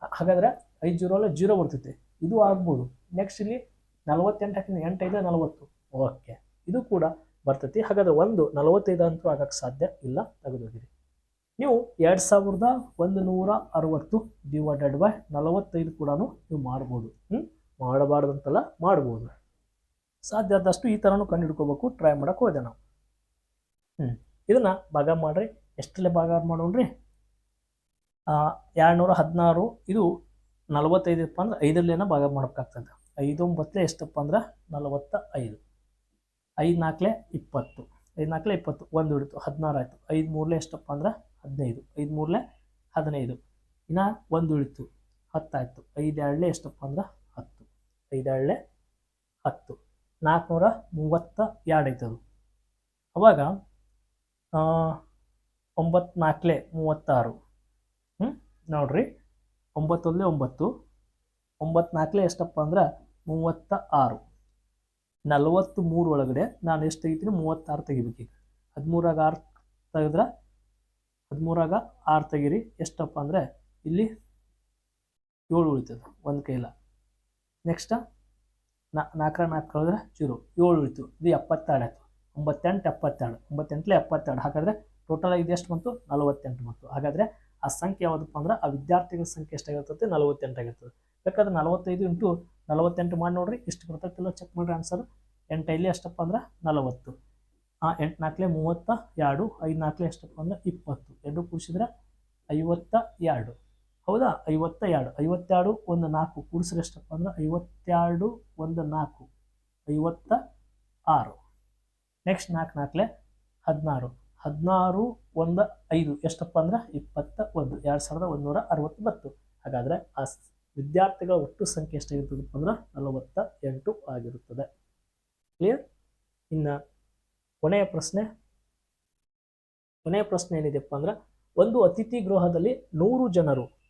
ಹಾಗಾದ್ರೆ ಐದು ಜೀರೋಲ್ಲಿ ಜೀರೋ ಬರ್ತೈತೆ. ಇದು ಆಗ್ಬೋದು. ನೆಕ್ಸ್ಟ್ ಇಲ್ಲಿ ನಲವತ್ತೆಂಟು ಹಾಕಿದ ಎಂಟು ಐದು, ನಲವತ್ತು. ಓಕೆ ಇದು ಕೂಡ ಬರ್ತೈತಿ. ಹಾಗಾದ್ರೆ ಒಂದು ನಲವತ್ತೈದು ಅಂತೂ ಆಗಕ್ಕೆ ಸಾಧ್ಯ ಇಲ್ಲ. ತೆಗೆದೋಗಿರಿ ನೀವು ಎರಡು ಸಾವಿರದ ಒಂದು ನೂರ ಅರವತ್ತು ಡಿವೈಡೆಡ್ ಬೈ ನಲವತ್ತೈದು ಕೂಡ ನೀವು ಮಾಡ್ಬೋದು. ಹ್ಞೂ ಮಾಡಬಾರ್ದಂತಲ್ಲ ಮಾಡ್ಬೋದು. ಸಾಧ್ಯ ಆದಷ್ಟು ಈ ಥರನೂ ಕಂಡು ಹಿಡ್ಕೋಬೇಕು ಟ್ರೈ ಮಾಡೋಕೆ ಹೋದೆ ನಾವು. ಹ್ಞೂ ಇದನ್ನು ಭಾಗ ಮಾಡಿರಿ. ಎಷ್ಟರಲ್ಲೇ ಭಾಗ ಮಾಡೋಣ್ರಿ? ಎರಡುನೂರ ಹದಿನಾರು, ಇದು ನಲವತ್ತೈದಪ್ಪ ಅಂದ್ರೆ ಐದರಲ್ಲೇನ ಭಾಗ ಮಾಡೋಕ್ಕಾಗ್ತದೆ ಐದು ಒಂಬತ್ತಲೆ ಎಷ್ಟಪ್ಪ ಅಂದ್ರೆ ನಲವತ್ತ ಐದು ಐದು ನಾಲ್ಕಲೇ ಇಪ್ಪತ್ತು. ಐದು ನಾಲ್ಕಲೇ ಇಪ್ಪತ್ತು, ಒಂದು ಹಿಡಿತು ಹದಿನಾರು ಆಯಿತು. ಐದು ಮೂರಲೇ ಎಷ್ಟಪ್ಪ ಅಂದ್ರೆ ಹದಿನೈದು, ಐದು ಮೂರಲೆ ಹದಿನೈದು. ಇನ್ನು ಒಂದು ಉಳಿತು, ಹತ್ತಾಯಿತು. ಐದು ಎರಡಲೆ ಎಷ್ಟಪ್ಪ ಅಂದ್ರೆ ಹತ್ತು. ಐದು ಎರಡಲೆ ಹತ್ತು. ನಾಲ್ಕುನೂರ ಮೂವತ್ತ ಎರಡು ಐತದು ಅವಾಗ ಒಂಬತ್ನಾಲ್ಕಲೆ ಮೂವತ್ತಾರು. ಹ್ಞೂ ನೋಡ್ರಿ. ಒಂಬತ್ತೊಂದಲೇ ಒಂಬತ್ತು ಒಂಬತ್ನಾಲ್ಕಲೆ ಎಷ್ಟಪ್ಪ ಅಂದ್ರೆ ಮೂವತ್ತ ಆರು. ನಲವತ್ತು ಮೂರು ಒಳಗಡೆ ನಾನು ಎಷ್ಟು ತೆಗಿತೀನಿ? ಮೂವತ್ತಾರು ತೆಗಿಬೇಕು ಹದಿಮೂರಾಗ ಆರು ತೆಗೆದ್ರೆ ಹದಿಮೂರಾಗ ಆರು ತೆಗೀರಿ. ಎಷ್ಟಪ್ಪ ಅಂದರೆ ಇಲ್ಲಿ ಏಳು ಉಳಿತದೆ, ಒಂದು ಕೈಲ. ನೆಕ್ಸ್ಟ್ ನಾಲ್ಕರ ನಾಲ್ಕು ಕಳೆದ್ರೆ ಜೀರೋ. ಏಳು ಉಳಿತು, ಇದು ಎಪ್ಪತ್ತೆರಡು ಆಯಿತು. ಒಂಬತ್ತೆಂಟು, ಎಪ್ಪತ್ತೆರಡು. ಒಂಬತ್ತೆಂಟಲೆ ಎಪ್ಪತ್ತೆರಡು. ಹಾಗಾದರೆ ಟೋಟಲ್ ಇದು ಎಷ್ಟು ಬಂತು? ನಲವತ್ತೆಂಟು ಬಂತು. ಹಾಗಾದರೆ ಆ ಸಂಖ್ಯೆ ಯಾವುದಪ್ಪ ಅಂದ್ರೆ ಆ ವಿದ್ಯಾರ್ಥಿಗಳ ಸಂಖ್ಯೆ ಎಷ್ಟಾಗಿರ್ತದೆ? ನಲವತ್ತೆಂಟು ಆಗಿರ್ತದೆ. ಬೇಕಾದ್ರೆ ನಲವತ್ತೈದು ಇಂಟು ನಲವತ್ತೆಂಟು ಮಾಡಿ ನೋಡ್ರಿ. ಇಷ್ಟು ಬರ್ತೈತಿಲ್ಲ ಚೆಕ್ ಮಾಡಿರಿ ಆನ್ಸರ್ ಎಂಟೈಲಿ ಎಷ್ಟಪ್ಪ ಅಂದ್ರೆ ನಲವತ್ತು. ಎಂಟು ನಾಲ್ಕಲೆ ಮೂವತ್ತ ಎರಡು ಐದು ನಾಲ್ಕಲೆ ಎಷ್ಟಪ್ಪ ಅಂದ್ರೆ ಇಪ್ಪತ್ತು. ಎರಡು ಕೂಡಿಸಿದ್ರೆ ಐವತ್ತ ಎರಡು. ಹೌದಾ? ಐವತ್ತ ಎರಡು. ಐವತ್ತೆರಡು ಒಂದು ನಾಲ್ಕು ಕೂಡಿಸಿದ್ರೆ ಎಷ್ಟಪ್ಪ ಅಂದ್ರೆ ಐವತ್ತೆರಡು ಒಂದು ನಾಲ್ಕು. ಐವತ್ತ ಆರು. ನೆಕ್ಸ್ಟ್ ನಾಲ್ಕು ನಾಲ್ಕಲೆ ಹದಿನಾರು. ಹದಿನಾರು ಒಂದು ಐದು. ಎಷ್ಟಪ್ಪ ಅಂದ್ರೆ ಇಪ್ಪತ್ತ ಒಂದು. ಎರಡು ಸಾವಿರದ ಒಂದೂರ ಅರವತ್ತು ಬತ್ತು ಹಾಗಾದರೆ ಆ ವಿದ್ಯಾರ್ಥಿಗಳ ಒಟ್ಟು ಸಂಖ್ಯೆ ಎಷ್ಟಾಗಿರ್ತದಪ್ಪ ಅಂದ್ರೆ ನಲವತ್ತ ಎಂಟು ಆಗಿರುತ್ತದೆ. ಕ್ಲಿಯರ್ ಇನ್ನು ಕೊನೆಯ ಪ್ರಶ್ನೆ ಕೊನೆಯ ಪ್ರಶ್ನೆ ಏನಿದೆಪ್ಪ ಅಂದ್ರೆ, ಒಂದು ಅತಿಥಿ ಗೃಹದಲ್ಲಿ ನೂರು ಜನರು,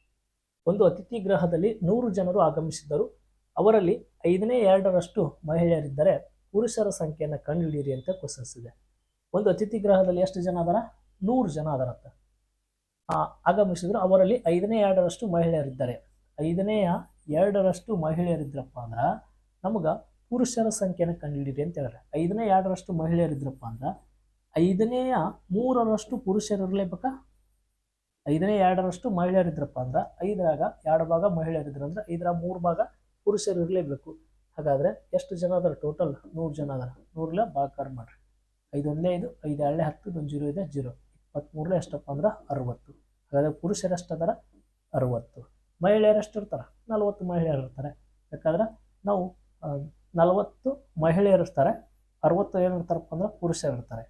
ಒಂದು ಅತಿಥಿ ಗೃಹದಲ್ಲಿ ನೂರು ಜನರು ಆಗಮಿಸಿದ್ದರು. ಅವರಲ್ಲಿ ಐದನೇ, ಎರಡರಷ್ಟು ಮಹಿಳೆಯರಿದ್ದರೆ ಪುರುಷರ ಸಂಖ್ಯೆಯನ್ನು ಕಂಡುಹಿಡಿಯಿರಿ ಅಂತ ಕ್ವಶನ್ಸ್ ಇದೆ. ಒಂದು ಅತಿಥಿ ಗೃಹದಲ್ಲಿ ಎಷ್ಟು ಜನ ಅದರ? ನೂರು ಜನ ಅದರತ್ತ. ಆಗಮಿಸಿದ್ರು. ಅವರಲ್ಲಿ ಐದನೇ, ಎರಡರಷ್ಟು ಮಹಿಳೆಯರಿದ್ದಾರೆ ಐದನೆಯ ಎರಡರಷ್ಟು ಮಹಿಳೆಯರಿದ್ರಪ್ಪ ಅಂದ್ರೆ, ನಮಗೆ ಪುರುಷರ ಸಂಖ್ಯೆನ ಕಂಡುಹಿಡಿಯಿರಿ ಅಂತ ಹೇಳ್ರೆ ಐದನೇ, ಎರಡರಷ್ಟು ಮಹಿಳೆಯರಿದ್ರಪ್ಪ ಅಂದ್ರೆ ಐದನೆಯ ಮೂರರಷ್ಟು ಪುರುಷರಿರಲೇಬೇಕಾ ಐದನೇ, ಎರಡರಷ್ಟು ಮಹಿಳೆಯರಿದ್ರಪ್ಪ ಅಂದ್ರೆ, ಐದರಾಗ ಎರಡು ಭಾಗ ಮಹಿಳೆಯರಿದ್ರು ಅಂದ್ರೆ, ಐದರ ಮೂರು ಭಾಗ ಪುರುಷರು ಇರಲೇಬೇಕು. ಹಾಗಾದ್ರೆ ಎಷ್ಟು ಜನ ಅದಾರ ಟೋಟಲ್ ನೂರು ಜನ ಅದಾರ. ನೂರಲ್ಲ ಮಾಡ್ರಿ. ಐದು ಒಂದೇ ಐದು ಐದು ಎರಡನೇ ಹತ್ತು ಇದೊಂದು ಜೀರೋ ಇದೆ, ಜೀರೋ. ಇಪ್ಪತ್ತ್ಮೂರಲೆ ಎಷ್ಟಪ್ಪ ಅಂದ್ರೆ, ಅರವತ್ತು. ಹಾಗಾದ್ರೆ ಪುರುಷರು ಎಷ್ಟು ಅದಾರ? ಅರವತ್ತು. ಮಹಿಳೆಯರು ಎಷ್ಟು ಇರ್ತಾರೆ? ನಲ್ವತ್ತು ಮಹಿಳೆಯರು ಇರ್ತಾರೆ. ಯಾಕಂದ್ರೆ ನಾವು ನಲವತ್ತು ಮಹಿಳೆಯರು ಇರ್ತಾರೆ, ಅರವತ್ತು ಏನು ಇರ್ತಾರಪ್ಪ ಅಂದ್ರೆ ಪುರುಷರು ಇರ್ತಾರೆ.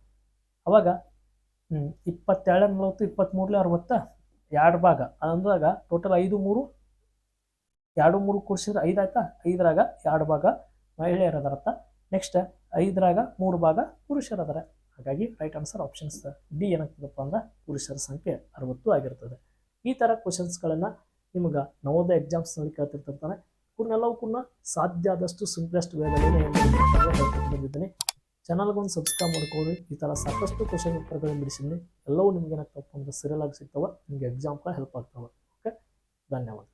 ಅವಾಗ ಇಪ್ಪತ್ತೆರಡು ನಲವತ್ತು ಇಪ್ಪತ್ತ್ಮೂರಲೇ ಅರವತ್ತ ಎರಡು ಭಾಗ. ಅಂದಾಗ ಟೋಟಲ್ ಐದು, ಮೂರು, ಎರಡು, ಮೂರು ಕೂಡಿಸಿದ್ರೆ ಐದು ಆಯ್ತಾ? ಐದರಾಗ ಎರಡು ಭಾಗ ಮಹಿಳೆಯರು ಅದರತ್ತ ನೆಕ್ಸ್ಟ್ ಐದರಾಗ ಮೂರು ಭಾಗ ಪುರುಷರು ಅದರ. ಹಾಗಾಗಿ ರೈಟ್ ಆನ್ಸರ್ ಆಪ್ಷನ್ಸ್ ಡಿ ಏನಾಗ್ತದಪ್ಪ ಅಂದ್ರೆ ಪುರುಷರ ಸಂಖ್ಯೆ ಅರವತ್ತು ಆಗಿರ್ತದೆ. ಈ ಥರ ಕ್ವಶನ್ಸ್ಗಳನ್ನು ನಿಮ್ಗೆ ನವೋದಯ ಎಕ್ಸಾಮ್ಸ್ನಲ್ಲಿ ಕೇಳ್ತಿರ್ತಿರ್ತಾನೆ ಇವನ್ನೆಲ್ಲವೂ ಕೂಡ ಸಾಧ್ಯ ಆದಷ್ಟು ಸಿಂಪ್ಲೆಸ್ಟ್ ವೇದಲ್ಲಿ ಬಂದಿದ್ದೀನಿ. ಚಾನಲ್ಗೊಂದು ಸಬ್ಸ್ಕ್ರೈಬ್ ಮಾಡ್ಕೊಳ್ಳಿ, ಈ ಥರ ಸಾಕಷ್ಟು ಕ್ವಶನ್ ಪೇಪರ್ಗಳನ್ನು ಬಿಡಿಸಿದ್ದೀನಿ. ಎಲ್ಲವೂ ನಿಮ್ಗೆ ಏನಾಗ್ತಪ್ಪ ಅಂದ್ರೆ ಸಿರಿಯಲ್ ಆಗಿ ಸಿಗ್ತಾವೆ, ನಿಮಗೆ ಎಕ್ಸಾಮ್ಗೆ ಹೆಲ್ಪ್ ಆಗ್ತಾವೆ. ಓಕೆ ಧನ್ಯವಾದ.